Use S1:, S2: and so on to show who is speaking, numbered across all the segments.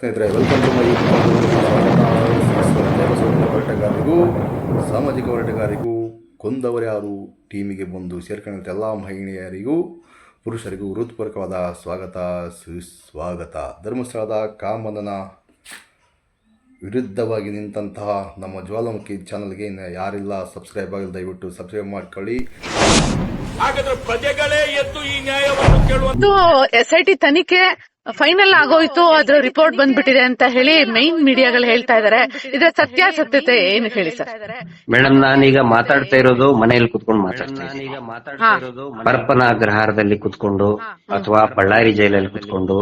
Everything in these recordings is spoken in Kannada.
S1: ಸ್ನೇಹಿತರೆ ವೆಲ್ಕಮ್ ಟು ಮೈ ಹೋರಾಟಗಾರರಿಗೂ, ಸಾಮಾಜಿಕ ಹೋರಾಟಗಾರರಿಗೂ ಕೊಂದವರ್ಯಾರು ಟೀಮಿಗೆ ಬಂದು ಸೇರ್ಕೊಂಡಂಥ ಎಲ್ಲ ಮಹಿಳೆಯರಿಗೂ, ಪುರುಷರಿಗೂ ಹೃತ್ಪೂರ್ವಕವಾದ ಸ್ವಾಗತ, ಸುಸ್ವಾಗತ. ಧರ್ಮಸ್ಥಳದ ಕಾಮಂದನ ವಿರುದ್ಧವಾಗಿ ನಿಂತಹ ನಮ್ಮ ಜ್ವಾಲಾಮುಖಿ ಚಾನಲ್ಗೆ ಇನ್ನು ಯಾರಿಲ್ಲ ಸಬ್ಸ್ಕ್ರೈಬ್ ಆಗಿಲ್ಲ, ದಯವಿಟ್ಟು ಸಬ್ಸ್ಕ್ರೈಬ್ ಮಾಡ್ಕೊಳ್ಳಿ.
S2: ಹಾಗಾದ್ರೆ ಪ್ರಜೆಗಳೇ ಎದ್ದು ಈ ನ್ಯಾಯವನ್ನು ಕೇಳುವಂತ
S3: ಇದು ಎಸ್ ಐ ಟಿ ತನಿಖೆ ಫೈನಲ್ ಆಗೋಯ್ತು. ಅದ್ರ ರಿಪೋರ್ಟ್ ಬಂದ್ಬಿಟ್ಟಿದೆ ಅಂತ ಹೇಳಿ ಮೈನ್ ಮೀಡಿಯಾಗಳು ಹೇಳ್ತಾ ಇದಾರೆ. ಇದ್ರ ಸತ್ಯಾಸತ್ಯತೆ ಏನು ಹೇಳಿ ಸರ್?
S4: ಮೇಡಮ್ ನಾನೀಗ ಮಾತಾಡ್ತಾ ಇರೋದು ಮನೆಯಲ್ಲಿ ಕುತ್ಕೊಂಡು ಮಾತಾಡ್ತಾ ಇದ್ದೀನಿ
S3: ಹಾ.
S4: ಪರಪ್ಪನ ಅಗ್ರಹಾರದಲ್ಲಿ ಕುತ್ಕೊಂಡು ಅಥವಾ ಬಳ್ಳಾರಿ ಜೈಲಲ್ಲಿ ಕುತ್ಕೊಂಡು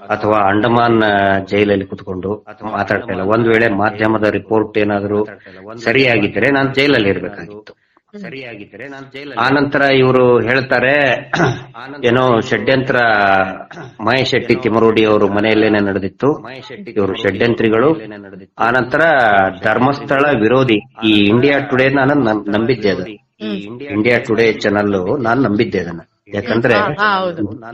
S4: ಅಥವಾ ಅಂಡಮಾನ್ ಜೈಲಲ್ಲಿ ಕುತ್ಕೊಂಡು ಮಾತಾಡ್ತಾ ಇಲ್ಲ. ಒಂದ್ ವೇಳೆ ಮಾಧ್ಯಮದ ರಿಪೋರ್ಟ್ ಏನಾದ್ರು ಸರಿಯಾಗಿದ್ರೆ ನಾನು ಜೈಲಲ್ಲಿ ಇರ್ಬೇಕಾಗಿತ್ತು. ಸರಿಯಾಗಿದ್ರೆ ನಾನು ಜೈಲಲ್ಲಿ ಆನಂತರ ಇವರು ಹೇಳ್ತಾರೆ ಏನೋ ಷಡ್ಯಂತ್ರ ಮಹೇಶ್ ಶೆಟ್ಟಿ ತಿಮರೋಡಿ ಅವರು ಮನೆಯಲ್ಲೇನೆ ನಡೆದಿತ್ತು. ಇವರು ಷಡ್ಯಂತ್ರಿಗಳು. ಆನಂತರ ಧರ್ಮಸ್ಥಳ ವಿರೋಧಿ. ಈ ಇಂಡಿಯಾ ಟುಡೇ ನಾನು ನಂಬಿದ್ದೆ ಅದು. ಇಂಡಿಯಾ ಟುಡೇ ಚಾನಲ್ ನಾನು ನಂಬಿದ್ದೆ ಅದನ್ನ. ಯಾಕಂದ್ರೆ.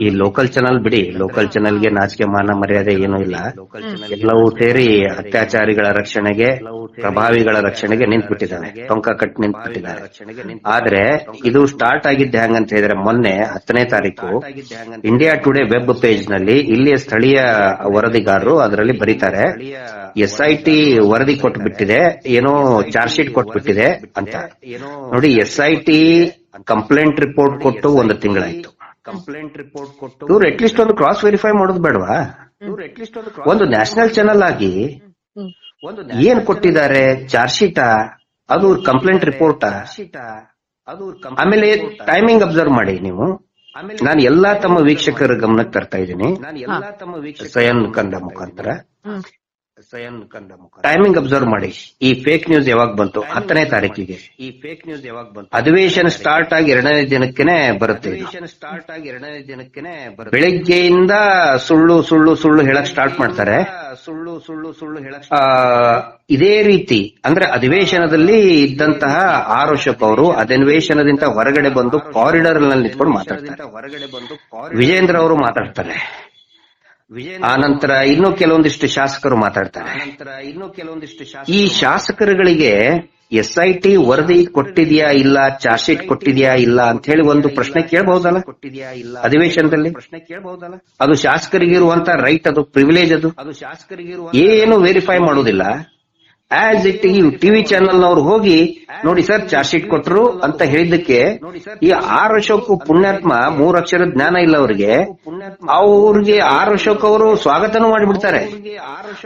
S4: ಈ ಲೋಕಲ್ ಚಾನಲ್ ಬಿಡಿ ಲೋಕಲ್ ಚಾನಲ್ಗೆ ನಾಚಿಕೆ ಮಾನ ಮರ್ಯಾದೆ ಏನೂ ಇಲ್ಲ. ಎಲ್ಲವೂ ಸೇರಿ ಅತ್ಯಾಚಾರಿಗಳ ರಕ್ಷಣೆಗೆ ಪ್ರಭಾವಿಗಳ ರಕ್ಷಣೆಗೆ ನಿಂತ್ಬಿಟ್ಟಿದ್ದಾನೆ ಟೊಂಕ ಕಟ್ ನಿಂತ್ಬಿಟ್ಟಿದ್ದಾರೆ. ಆದ್ರೆ ಇದು ಸ್ಟಾರ್ಟ್ ಆಗಿದ್ದೆ ಹೆಂಗಂತ ಹೇಳಿದ್ರೆ ಮೊನ್ನೆ ಹತ್ತನೇ ತಾರೀಕು ಇಂಡಿಯಾ ಟುಡೇ ವೆಬ್ ಪೇಜ್ನಲ್ಲಿ ಇಲ್ಲಿಯ ಸ್ಥಳೀಯ ವರದಿಗಾರರು ಅದರಲ್ಲಿ ಬರೀತಾರೆ ಎಸ್ ಐ ಟಿ ವರದಿ ಕೊಟ್ಬಿಟ್ಟಿದೆ ಏನೋ ಚಾರ್ಜ್ ಶೀಟ್ ಕೊಟ್ಬಿಟ್ಟಿದೆ ಅಂತ. ನೋಡಿ S I T complaint report ಕೊಟ್ಟು ಒಂದು ತಿಂಗಳಾಯ್ತು. ಕಂಪ್ಲೇಂಟ್ ರಿಪೋರ್ಟ್ ಕೊಟ್ಟು ಇವ್ರು ಅಟ್ಲೀಸ್ಟ್ ಒಂದು ಕ್ರಾಸ್ ವೆರಿಫೈ ಮಾಡೋದು ಬೇಡವಾ? ಒಂದು ನ್ಯಾಷನಲ್ ಚಾನಲ್ ಆಗಿ ಒಂದು ಏನ್ ಕೊಟ್ಟಿದ್ದಾರೆ? ಚಾರ್ಜ್ ಶೀಟಾ ಅದು ಕಂಪ್ಲೇಂಟ್ ರಿಪೋರ್ಟಾ ಆಮೇಲೆ ಟೈಮಿಂಗ್ ಅಬ್ಸರ್ವ್ ಮಾಡಿ ನೀವು. ನಾನು ಎಲ್ಲಾ ತಮ್ಮ ವೀಕ್ಷಕರ ಗಮನಕ್ಕೆ ತರ್ತಾ ಇದ್ದೀನಿ. ಸಯನ್ ಕಂದ ಮುಖಾಂತರ. ಟೈಮಿಂಗ್ ಅಬ್ಸರ್ವ್ ಮಾಡಿ. ಈ ಫೇಕ್ ನ್ಯೂಸ್ ಯಾವಾಗ ಬಂತು? ಹತ್ತನೇ ತಾರೀಕಿಗೆ. ಈ ಫೇಕ್ ನ್ಯೂಸ್ ಯಾವಾಗ ಬಂತು? ಅಧಿವೇಶನ ಸ್ಟಾರ್ಟ್ ಆಗಿ ಎರಡನೇ ದಿನಕ್ಕೇನೆ ಬರುತ್ತೆ ಸ್ಟಾರ್ಟ್ ಆಗಿ ಎರಡನೇ ದಿನಕ್ಕೇನೆ ಬೆಳಿಗ್ಗೆಯಿಂದ ಸುಳ್ಳು ಸುಳ್ಳು ಸುಳ್ಳು ಹೇಳಕ್ ಸ್ಟಾರ್ಟ್ ಮಾಡ್ತಾರೆ. ಸುಳ್ಳು ಸುಳ್ಳು ಸುಳ್ಳು ಹೇಳಕ್ ಇದೇ ರೀತಿ ಅಂದ್ರೆ ಅಧಿವೇಶನದಲ್ಲಿ ಇದ್ದಂತಹ ಆರ್ ಅಶೋಕ್ ಅವರು ಅಧಿವೇಶನದಿಂದ ಹೊರಗಡೆ ಬಂದು ಕಾರಿಡಾರ್ನಲ್ಲಿ ನಿಂತ್ಕೊಂಡು ಮಾತಾಡ್ತಾರೆ. ಹೊರಗಡೆ ಬಂದು ವಿಜೇಂದ್ರ ಅವರು ಮಾತಾಡ್ತಾರೆ. ಆ ನಂತರ ಇನ್ನೂ ಕೆಲವೊಂದಿಷ್ಟು ಶಾಸಕರು ಮಾತಾಡ್ತಾರೆ. ಇನ್ನು ಕೆಲವೊಂದಿಷ್ಟು ಈ ಶಾಸಕರುಗಳಿಗೆ ಎಸ್ ಐ ಟಿ ವರದಿ ಕೊಟ್ಟಿದ್ಯಾ ಇಲ್ಲ ಚಾರ್ಜ್ ಶೀಟ್ ಕೊಟ್ಟಿದ್ಯಾ ಇಲ್ಲ ಅಂತ ಹೇಳಿ ಒಂದು ಪ್ರಶ್ನೆ ಕೇಳಬಹುದಲ್ಲ? ಕೊಟ್ಟಿದ್ಯಾ ಇಲ್ಲ ಅಧಿವೇಶನದಲ್ಲಿ? ಪ್ರಶ್ನೆ ಕೇಳಬಹುದಲ್ಲ? ಅದು ಶಾಸಕರಿಗಿರುವಂತ ರೈಟ್ ಅದು ಪ್ರಿವಿಲೇಜ್ ಅದು. ಅದು ಶಾಸಕರಿಗಿರುವ ಏನು ವೆರಿಫೈ ಮಾಡೋದಿಲ್ಲ ಆಸ್ ಇಟ್ ಈ ಟಿವಿ ಚಾನೆಲ್ ನವರು ಹೋಗಿ ನೋಡಿ ಸರ್ ಚಾರ್ಜ್ ಶೀಟ್ ಕೊಟ್ರು ಅಂತ ಹೇಳಿದ್ದಕ್ಕೆ ಈ ಆರ್ ಅಶೋಕ್ ಪುಣ್ಯಾತ್ಮ ಮೂರ್ ಅಕ್ಷರ ಜ್ಞಾನ ಇಲ್ಲ ಅವ್ರಿಗೆ. ಅವ್ರಿಗೆ ಆರ್ ಅಶೋಕ್ ಅವರು ಸ್ವಾಗತನೂ ಮಾಡಿಬಿಡ್ತಾರೆ.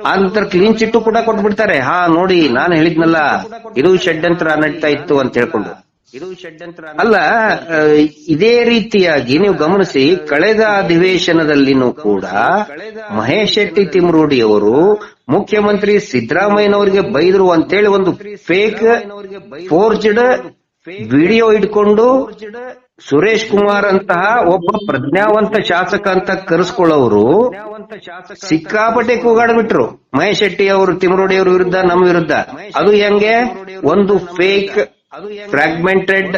S4: ಆ ನಂತರ ಕ್ಲೀನ್ ಚಿಟ್ಟು ಕೂಡ ಕೊಟ್ಬಿಡ್ತಾರೆ. ಹಾ ನೋಡಿ ನಾನು ಹೇಳಿದ್ನಲ್ಲ ಇದು ಷಡ್ಯಂತ್ರ ನಡೀತಾ ಇತ್ತು ಅಂತ ಹೇಳ್ಕೊಂಡು. ಅಲ್ಲ ಆ, ಇದೇ ರೀತಿಯಾಗಿ ನೀವು ಗಮನಿಸಿ ಕಳೆದ ಅಧಿವೇಶನದಲ್ಲಿನೂ ಕೂಡ ಮಹೇಶ್ ಶೆಟ್ಟಿ ತಿಮ್ರೋಡಿ ಅವರು ಮುಖ್ಯಮಂತ್ರಿ ಸಿದ್ದರಾಮಯ್ಯನವರಿಗೆ ಬೈದ್ರು ಅಂತೇಳಿ ಒಂದು ಫೇಕ್ ಫೋರ್ಜ್ಡ್ ವಿಡಿಯೋ ಇಟ್ಕೊಂಡು ಸುರೇಶ್ ಕುಮಾರ್ ಅಂತಹ ಒಬ್ಬ ಪ್ರಜ್ಞಾವಂತ ಶಾಸಕ ಅಂತ ಕರೆಸ್ಕೊಳ್ಳೋರು ಸಿಕ್ಕಾಪಟ್ಟೆ ಕೂಗಾಡ್ಬಿಟ್ರು. ಮಹೇಶ್ ಶೆಟ್ಟಿ ಅವರು, ತಿಮರೋಡಿ ಅವ್ರ ವಿರುದ್ಧ, ನಮ್ಮ ವಿರುದ್ಧ. ಅದು ಹೆಂಗೆ? ಒಂದು ಫೇಕ್ ಫ್ರಾಗ್ಮೆಂಟೆಡ್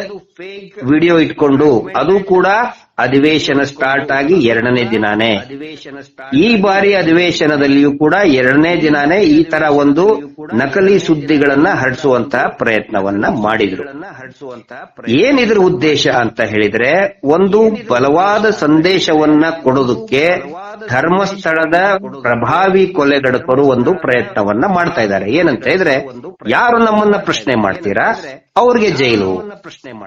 S4: ವಿಡಿಯೋ ಇಟ್ಕೊಂಡು. ಅದು ಕೂಡ ಅಧಿವೇಶನ ಸ್ಟಾರ್ಟ್ ಆಗಿ ಎರಡನೇ ದಿನಾನೇ. ಈ ಬಾರಿ ಅಧಿವೇಶನದಲ್ಲಿಯೂ ಕೂಡ ಎರಡನೇ ದಿನಾನೇ ಈ ತರ ಒಂದು ನಕಲಿ ಸುದ್ದಿಗಳನ್ನ ಹರಡಿಸುವಂತಹ ಪ್ರಯತ್ನವನ್ನ ಮಾಡಿದ್ರು. ಏನಿದ್ರ ಉದ್ದೇಶ ಅಂತ ಹೇಳಿದ್ರೆ ಒಂದು ಬಲವಾದ ಸಂದೇಶವನ್ನ ಕೊಡೋದಕ್ಕೆ ಧರ್ಮಸ್ಥಳದ ಪ್ರಭಾವಿ ಕೊಲೆಗಡಕರು ಒಂದು ಪ್ರಯತ್ನವನ್ನ ಮಾಡ್ತಾ ಇದ್ದಾರೆ. ಏನಂತ ಹೇಳಿದ್ರೆ ಯಾರು ನಮ್ಮನ್ನ ಪ್ರಶ್ನೆ ಮಾಡ್ತೀರಾ? ಅವ್ರಿಗೆ ಜೈಲು.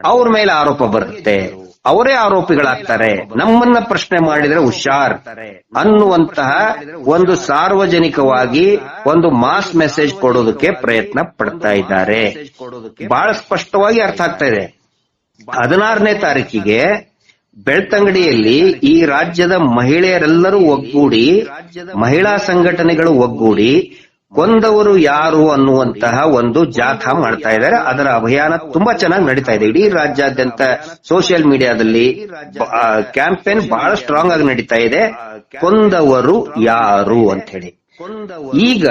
S4: ಅವ್ರ ಮೇಲೆ ಆರೋಪ ಬರುತ್ತೆ. ಅವರೇ ಆರೋಪಿಗಳಾಗ್ತಾರೆ. ನಮ್ಮನ್ನ ಪ್ರಶ್ನೆ ಮಾಡಿದ್ರೆ ಹುಷಾರ್. ಅನ್ನುವಂತಹ ಒಂದು ಸಾರ್ವಜನಿಕವಾಗಿ ಒಂದು ಮಾಸ್ ಮೆಸೇಜ್ ಕೊಡೋದಕ್ಕೆ ಪ್ರಯತ್ನ ಪಡ್ತಾ ಇದ್ದಾರೆ. ಬಹಳ ಸ್ಪಷ್ಟವಾಗಿ ಅರ್ಥ ಆಗ್ತಾ ಇದೆ. ಹದಿನಾರನೇ ತಾರೀಕಿಗೆ ಬೆಳ್ತಂಗಡಿಯಲ್ಲಿ ಈ ರಾಜ್ಯದ ಮಹಿಳೆಯರೆಲ್ಲರೂ ಒಗ್ಗೂಡಿ, ಮಹಿಳಾ ಸಂಘಟನೆಗಳು ಒಗ್ಗೂಡಿ ಕೊಂದವರು ಯಾರು ಅನ್ನುವಂತಹ ಒಂದು ಜಾಥಾ ಮಾಡ್ತಾ ಇದ್ದಾರೆ. ಅದರ ಅಭಿಯಾನ ತುಂಬಾ ಚೆನ್ನಾಗಿ ನಡೀತಾ ಇದೆ. ಇಡೀ ರಾಜ್ಯಾದ್ಯಂತ ಸೋಷಿಯಲ್ ಮೀಡಿಯಾದಲ್ಲಿ ಕ್ಯಾಂಪೇನ್ ಬಹಳ ಸ್ಟ್ರಾಂಗ್ ಆಗಿ ನಡೀತಾ ಇದೆ. ಕೊಂದವರು ಯಾರು ಅಂತ ಹೇಳಿ ಈಗ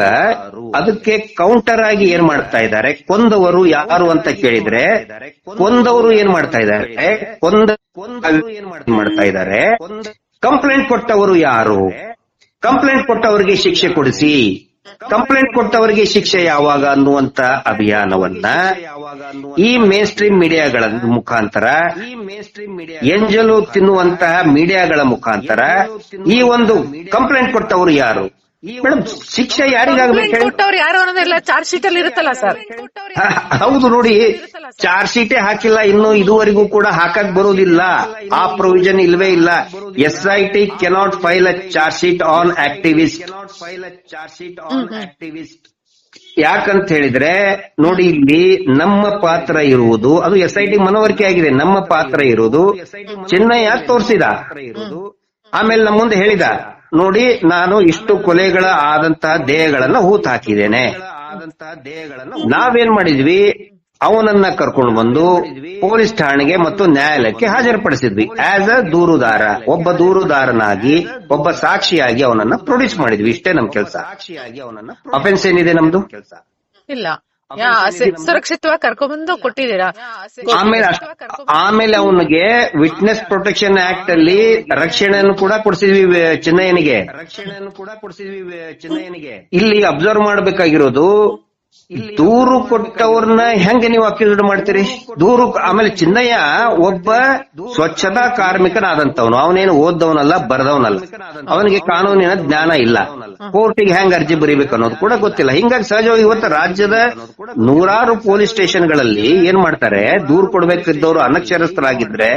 S4: ಅದಕ್ಕೆ ಕೌಂಟರ್ ಆಗಿ ಏನ್ ಮಾಡ್ತಾ ಇದ್ದಾರೆ? ಕೊಂದವರು ಯಾರು ಅಂತ ಕೇಳಿದ್ರೆ, ಕೊಂದವರು ಏನ್ ಮಾಡ್ತಾ ಇದ್ದಾರೆ? ಕೊಂದ ಏನ್ ಮಾಡ್ತಾ ಇದ್ದಾರೆ? ಕಂಪ್ಲೇಂಟ್ ಕೊಟ್ಟವರು ಯಾರು? ಕಂಪ್ಲೇಂಟ್ ಕೊಟ್ಟವರಿಗೆ ಶಿಕ್ಷೆ ಕೊಡಿಸಿ. ಕಂಪ್ಲೇಂಟ್ ಕೊಟ್ಟವರಿಗೆ ಶಿಕ್ಷೆ ಯಾವಾಗ ಅನ್ನುವಂತ ಅಭಿಯಾನವನ್ನ ಈ ಮೇನ್ ಸ್ಟ್ರೀಮ್ ಮೀಡಿಯಾಗಳ ಮುಖಾಂತರ, ಎಂಜಲು ತಿನ್ನುವಂತಹ ಮೀಡಿಯಾಗಳ ಮುಖಾಂತರ ಈ ಒಂದು ಕಂಪ್ಲೇಂಟ್ ಕೊಟ್ಟವರು ಯಾರು? ಮೇಡಮ್ ಶಿಕ್ಷೆ ಯಾರಿಗಾಗಬೇಕು ಹೇಳಿ?
S3: ಕೊಟ್ಟವ್ರು ಯಾರು ಅನ್ನೋದೆಲ್ಲ ಚಾರ್ಜ್ ಶೀಟ್ ಅಲ್ಲಿ ಇರುತ್ತಲ್ಲ ಸರ್
S4: ಹೌದು ನೋಡಿ ಚಾರ್ಜ್ ಶೀಟೇ ಹಾಕಿಲ್ಲ ಇನ್ನು ಇದುವರೆಗೂ ಕೂಡ ಹಾಕಕ್ ಬರೋದಿಲ್ಲ. ಆ ಪ್ರೊವಿಷನ್ ಇಲ್ವೇ ಇಲ್ಲ. S I T cannot file a charge sheet on activist ಯಾಕಂತ ಹೇಳಿದ್ರೆ ನೋಡಿ ಇಲ್ಲಿ ನಮ್ಮ ಪಾತ್ರ ಇರುವುದು ಅದು ಎಸ್ ಐ ಟಿ ಮನವರಿಕೆ ಆಗಿದೆ ನಮ್ಮ ಪಾತ್ರ ಇರುವುದು. ಚೆನ್ನಯ್ಯ ತೋರಿಸಿದ. ಆಮೇಲೆ ನಮ್ಮ ಮುಂದೆ ಹೇಳಿದ. ನೋಡಿ ನಾನು ಇಷ್ಟು ಕೊಲೆಗಳ ಆದಂತಹ ದೇಹಗಳನ್ನ ಹೂತ್ ಹಾಕಿದ್ದೇನೆ. ನಾವೇನ್ ಮಾಡಿದ್ವಿ? ಅವನನ್ನ ಕರ್ಕೊಂಡು ಬಂದು ಪೊಲೀಸ್ ಠಾಣೆಗೆ ಮತ್ತು ನ್ಯಾಯಾಲಯಕ್ಕೆ ಹಾಜರುಪಡಿಸಿದ್ವಿ. ಆಸ್ ಅ ದೂರುದಾರ ಒಬ್ಬ ದೂರುದಾರನಾಗಿ ಒಬ್ಬ ಸಾಕ್ಷಿಯಾಗಿ ಅವನನ್ನ ಪ್ರೊಡ್ಯೂಸ್ ಮಾಡಿದ್ವಿ. ಇಷ್ಟೇ ನಮ್ ಕೆಲಸ. ಸಾಕ್ಷಿಯಾಗಿ ಅವನನ್ನ ಅಫೆನ್ಸ್ ಏನಿದೆ ನಮ್ದು?
S3: ಇಲ್ಲ. ಯಾ, ಸ- ಸುರಕ್ಷಿತವಾಗಿ ಕರ್ಕೊಂಡ್ಬಂದು ಕೊಟ್ಟಿದ್ದೀರಾ?
S4: ಆಮೇಲೆ ಆಮೇಲೆ ಅವನಿಗೆ ವಿಟ್ನೆಸ್ ಪ್ರೊಟೆಕ್ಷನ್ ಆಕ್ಟ್ ಅಲ್ಲಿ ರಕ್ಷಣೆಯನ್ನು ಕೂಡ ಕೊಡಿಸಿದ್ವಿ ಚೆನ್ನಯ್ಯನಿಗೆ ಚಿನ್ನಯ್ಯನಿಗೆ. ರಕ್ಷಣೆಯನ್ನು ಕೂಡ ಕೊಡಿಸಿದ್ವಿ ಚಿನ್ನಯ್ಯನಿಗೆ. ಇಲ್ಲಿ ಅಬ್ಸರ್ವ್ ಮಾಡಬೇಕಾಗಿರೋದು ದೂರು ಕೊಟ್ಟವ್ರನ್ನ ಹೆಂಗ ನೀವು ಅಕ್ಯೂಸ್ಡ್ ಮಾಡ್ತೀರಿ? ದೂರು ಆಮೇಲೆ ಚಿನ್ನಯ್ಯ ಒಬ್ಬ ಸ್ವಚ್ಛತಾ ಕಾರ್ಮಿಕನಾದಂತವನು ಅವನೇನು ಓದ್ದವನಲ್ಲ ಬರೆದವನಲ್ಲ. ಅವನಿಗೆ ಕಾನೂನಿನ ಜ್ಞಾನ ಇಲ್ಲ. ಕೋರ್ಟಿಗೆ ಹೆಂಗ್ ಅರ್ಜಿ ಬರೀಬೇಕು ಅನ್ನೋದು ಕೂಡ ಗೊತ್ತಿಲ್ಲ. ಹಿಂಗಾಗಿ ಸಹಜವಾಗಿ ಇವತ್ತು ರಾಜ್ಯದ ನೂರಾರು ಪೊಲೀಸ್ ಸ್ಟೇಷನ್ಗಳಲ್ಲಿ ಏನ್ ಮಾಡ್ತಾರೆ? ದೂರು ಕೊಡ್ಬೇಕಿದ್ದವರು ಅನಕ್ಷರಸ್ಥರಾಗಿದ್ರೆ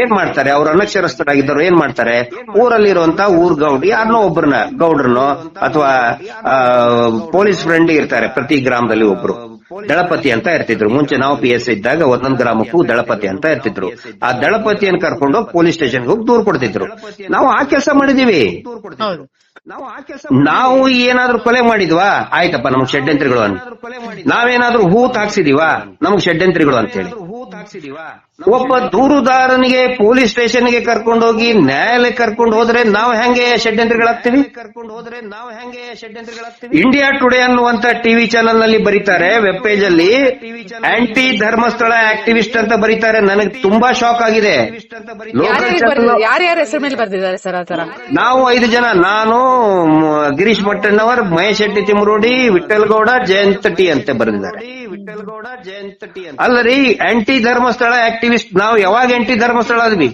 S4: ಏನ್ ಮಾಡ್ತಾರೆ? ಅವ್ರು ಅನಕ್ಷರಸ್ಥರಾಗಿದ್ದವ್ರು ಏನ್ ಮಾಡ್ತಾರೆ? ಊರಲ್ಲಿರುವಂತ ಊರ್ ಗೌಡಿ ಯಾರನ್ನೋ ಒಬ್ಬರನ್ನ ಗೌಡ್ರನ್ನೋ ಅಥವಾ ಪೊಲೀಸ್ ಫ್ರೆಂಡ್ ಇರ್ತಾರೆ ಪ್ರತಿ ಗ್ರಾಮದಲ್ಲಿ ಒಬ್ರು. ದಳಪತಿ ಅಂತ ಇರ್ತಿದ್ರು. ಮುಂಚೆ ನಾವು ಪಿ ಎಸ್ ಇದ್ದಾಗ ಒಂದೊಂದು ಗ್ರಾಮಕ್ಕೂ ದಳಪತಿ ಅಂತ ಇರ್ತಿದ್ರು. ಆ ದಳಪತಿಯನ್ನು ಕರ್ಕೊಂಡು ಹೋಗಿ ಪೊಲೀಸ್ ಸ್ಟೇಷನ್ಗೆ ಹೋಗಿ ದೂರು ಕೊಡ್ತಿದ್ರು. ನಾವು ಆ ಕೆಲಸ ಮಾಡಿದೀವಿ. ನಾವು ಏನಾದ್ರೂ ಕೊಲೆ ಮಾಡಿದ್ವಾ? ಆಯ್ತಪ್ಪ ನಮ್ಗೆ ಷಡ್ಯಂತ್ರಿಗಳು ಅಂತ. ನಾವೇನಾದ್ರೂ ಹೂ ತಾಕ್ಸಿದೀವಾ ನಮಗ್ ಷಡ್ಯಂತ್ರಿಗಳು ಅಂತೇಳಿ ಒಬ್ಬ ದೂರುದಾರನಿಗೆ ಪೊಲೀಸ್ ಸ್ಟೇಷನ್ಗೆ ಕರ್ಕೊಂಡೋಗಿ ನ್ಯಾಯಾಲಯ ಕರ್ಕೊಂಡು ಹೋದ್ರೆ ನಾವು ಹೆಂಗೆ ಷಡ್ಯಂತ್ರಿಗಳಾಗ್ತೀವಿ ಕರ್ಕೊಂಡು ಹೋದ್ರೆ ನಾವು ಹೆಂಗೆ ಷಡ್ಯಂತ್ರಿಗಳಾಗ್ತೀವಿ ಇಂಡಿಯಾ ಟುಡೇ ಅನ್ನುವಂತ ಟಿವಿ ಚಾನೆಲ್ನಲ್ಲಿ ಬರೀತಾರೆ ವೆಬ್ ಪೇಜ್ ಅಲ್ಲಿ ಆಂಟಿ ಧರ್ಮಸ್ಥಳ ಆಕ್ಟಿವಿಸ್ಟ್ ಅಂತ ಬರೀತಾರೆ. ನನಗೆ ತುಂಬಾ ಶಾಕ್ ಆಗಿದೆ. ಲೋಕಲ್ ಚಾನೆಲ್
S3: ಯಾರ್ಯಾರ ಹೆಸರು ಮೇಲೆ ಬರ್ತಿದ್ದಾರೆ ಸರ್ ಆತರ
S4: ನಾವು ಐದು ಜನ. ನಾನು ಗಿರೀಶ್ ಭಟ್ಟಣ್ಣವರ್, ಮಹೇಶ್ ಶೆಟ್ಟಿ ತಿಮರೋಡಿ ವಿಠಲ್ ಗೌಡ, ಜಯಂತ್ ಟಿ ಅಂತ ಬರೆದಿದ್ದಾರೆ. ಅಲ್ಲರಿ ಆಂಟಿ ಧರ್ಮಸ್ಥಳ ಆಕ್ಟಿವಿಸ್ಟ್ ನಾವು ಯಾವಾಗ ಆಂಟಿ ಧರ್ಮಸ್ಥಳ ಆದ್ವಿ?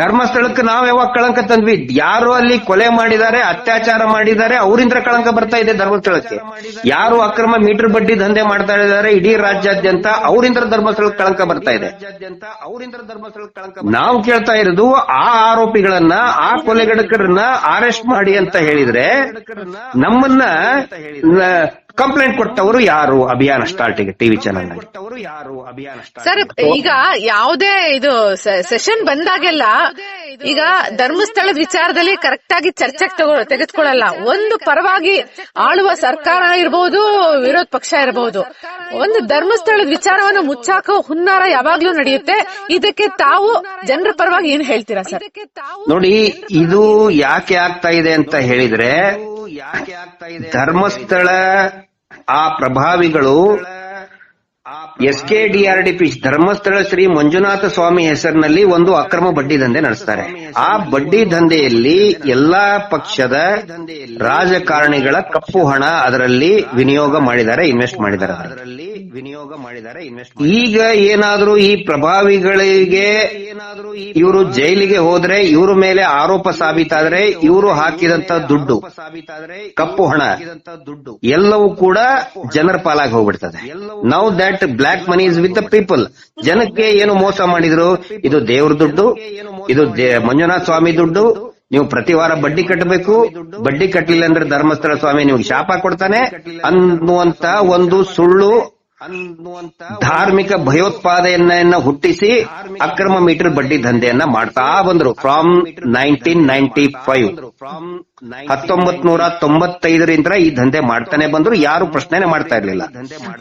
S4: ಧರ್ಮಸ್ಥಳಕ್ಕೆ ನಾವು ಯಾವಾಗ ಕಳಂಕ ತಂದ್ವಿ? ಯಾರು ಅಲ್ಲಿ ಕೊಲೆ ಮಾಡಿದ್ದಾರೆ, ಅತ್ಯಾಚಾರ ಮಾಡಿದ್ದಾರೆ ಅವರಿಂದ ಕಳಂಕ ಬರ್ತಾ ಇದೆ ಧರ್ಮಸ್ಥಳಕ್ಕೆ. ಯಾರು ಅಕ್ರಮ ಮೀಟರ್ ಬಡ್ಡಿ ದಂಧೆ ಮಾಡ್ತಾ ಇದ್ದಾರೆ, ಇಡೀ ರಾಜ್ಯಾದ್ಯಂತ ಅವರಿಂದ ಧರ್ಮಸ್ಥಳಕ್ಕೆ ಕಳಂಕ ಬರ್ತಾ ಇದೆ. ನಾವು ಕೇಳ್ತಾ ಇರೋದು ಆ ಆರೋಪಿಗಳನ್ನ, ಆ ಕೊಲೆಗಡಕರನ್ನ ಅರೆಸ್ಟ್ ಮಾಡಿ ಅಂತ ಹೇಳಿದ್ರೆ ನಮ್ಮನ್ನ ಕಂಪ್ಲೇಂಟ್ ಕೊಟ್ಟವರು ಯಾರು? ಅಭಿಯಾನ ಸ್ಟಾರ್ಟಿಗೆ ಟಿವಿ ಚಾನಲ್
S3: ಸರ್ ಈಗ ಯಾವುದೇ ಇದು ಸೆಷನ್ ಬಂದಾಗೆಲ್ಲ ಈಗ ಧರ್ಮಸ್ಥಳದ ವಿಚಾರದಲ್ಲಿ ಕರೆಕ್ಟ್ ಆಗಿ ಚರ್ಚೆಗೆ ತಗೊ ತೆಗೆದುಕೊಳ್ಳಲ್ಲ. ಒಂದು ಪರವಾಗಿ ಆಳುವ ಸರ್ಕಾರ ಇರಬಹುದು ವಿರೋಧ ಪಕ್ಷ ಇರಬಹುದು ಒಂದು ಧರ್ಮಸ್ಥಳದ ವಿಚಾರವನ್ನು ಮುಚ್ಚಾಕೋ ಹುನ್ನಾರ ಯಾವಾಗ್ಲೂ ನಡೆಯುತ್ತೆ. ಇದಕ್ಕೆ ತಾವು ಜನರ ಪರವಾಗಿ ಏನ್ ಹೇಳ್ತೀರಾ ಸರ್?
S4: ನೋಡಿ ಇದು ಯಾಕೆ ಆಗ್ತಾ ಇದೆ ಅಂತ ಹೇಳಿದ್ರೆ ಧರ್ಮಸ್ಥಳ ಆ ಪ್ರಭಾವಿಗಳು S K DRDP Dharmasthala Shri Manjunatha Swami ಹೆಸರಿನಲ್ಲಿ ಒಂದು ಅಕ್ರಮ ಬಡ್ಡಿ ದಂಧೆ ನಡೆಸ್ತಾರೆ. ಆ ಬಡ್ಡಿ ದಂಧೆಯಲ್ಲಿ ಎಲ್ಲಾ ಪಕ್ಷದ ರಾಜಕಾರಣಿಗಳ ಕಪ್ಪು ಹಣ ಅದರಲ್ಲಿ ವಿನಿಯೋಗ ಮಾಡಿದ್ದಾರೆ ಇನ್ವೆಸ್ಟ್ ಮಾಡಿದ್ದಾರೆ ಅದರಲ್ಲಿ ವಿನಿಯೋಗ ಮಾಡಿದ್ದಾರೆ ಇನ್ವೆಸ್ಟ್ ಈಗ ಏನಾದ್ರೂ ಈ ಪ್ರಭಾವಿಗಳಿಗೆ ಇವರು ಜೈಲಿಗೆ ಹೋದ್ರೆ ಇವರ ಮೇಲೆ ಆರೋಪ ಸಾಬೀತಾದ್ರೆ ಇವರು ಹಾಕಿದಂತ ದುಡ್ಡು, ಕಪ್ಪು ಹಣ ದುಡ್ಡು ಎಲ್ಲವೂ ಕೂಡ ಜನರ ಪಾಲಾಗಿ ಹೋಗ್ಬಿಡ್ತದೆ. Now that black money is with the people ಜನಕ್ಕೆ ಏನು ಮೋಸ ಮಾಡಿದ್ರು? ಇದು ದೇವ್ರ ದುಡ್ಡು, ಇದು ಮಂಜುನಾಥ ಸ್ವಾಮಿ ದುಡ್ಡು, ನೀವು ಪ್ರತಿ ವಾರ ಬಡ್ಡಿ ಕಟ್ಟಬೇಕು, ಬಡ್ಡಿ ಕಟ್ಟಲಿಲ್ಲ ಅಂದ್ರೆ ಧರ್ಮಸ್ಥಳ ಸ್ವಾಮಿ ನಿಮ್ಗೆ ಶಾಪ ಕೊಡ್ತಾನೆ ಅನ್ನುವಂತ ಒಂದು ಸುಳ್ಳು ಧಾರ್ಮಿಕ ಭಯೋತ್ಪಾದನೆಯನ್ನ ಹುಟ್ಟಿಸಿ ಅಕ್ರಮ ಮೀಟರ್ ಬಡ್ಡಿ ದಂಧೆಯನ್ನ ಮಾಡ್ತಾ ಬಂದ್ರು. ಫ್ರಾಮ್ ನೈನ್ಟೀನ್ ನೈನ್ಟಿ ಫೈವ್ ಹತ್ತೊಂಬತ್ ನೂರ ತೊಂಬತ್ತೈದರಿಂದ ಈ ದಂಧೆ ಮಾಡ್ತಾನೆ ಬಂದ್ರು. ಯಾರು ಪ್ರಶ್ನೆನೆ ಮಾಡ್ತಾ ಇರ್ಲಿಲ್ಲ.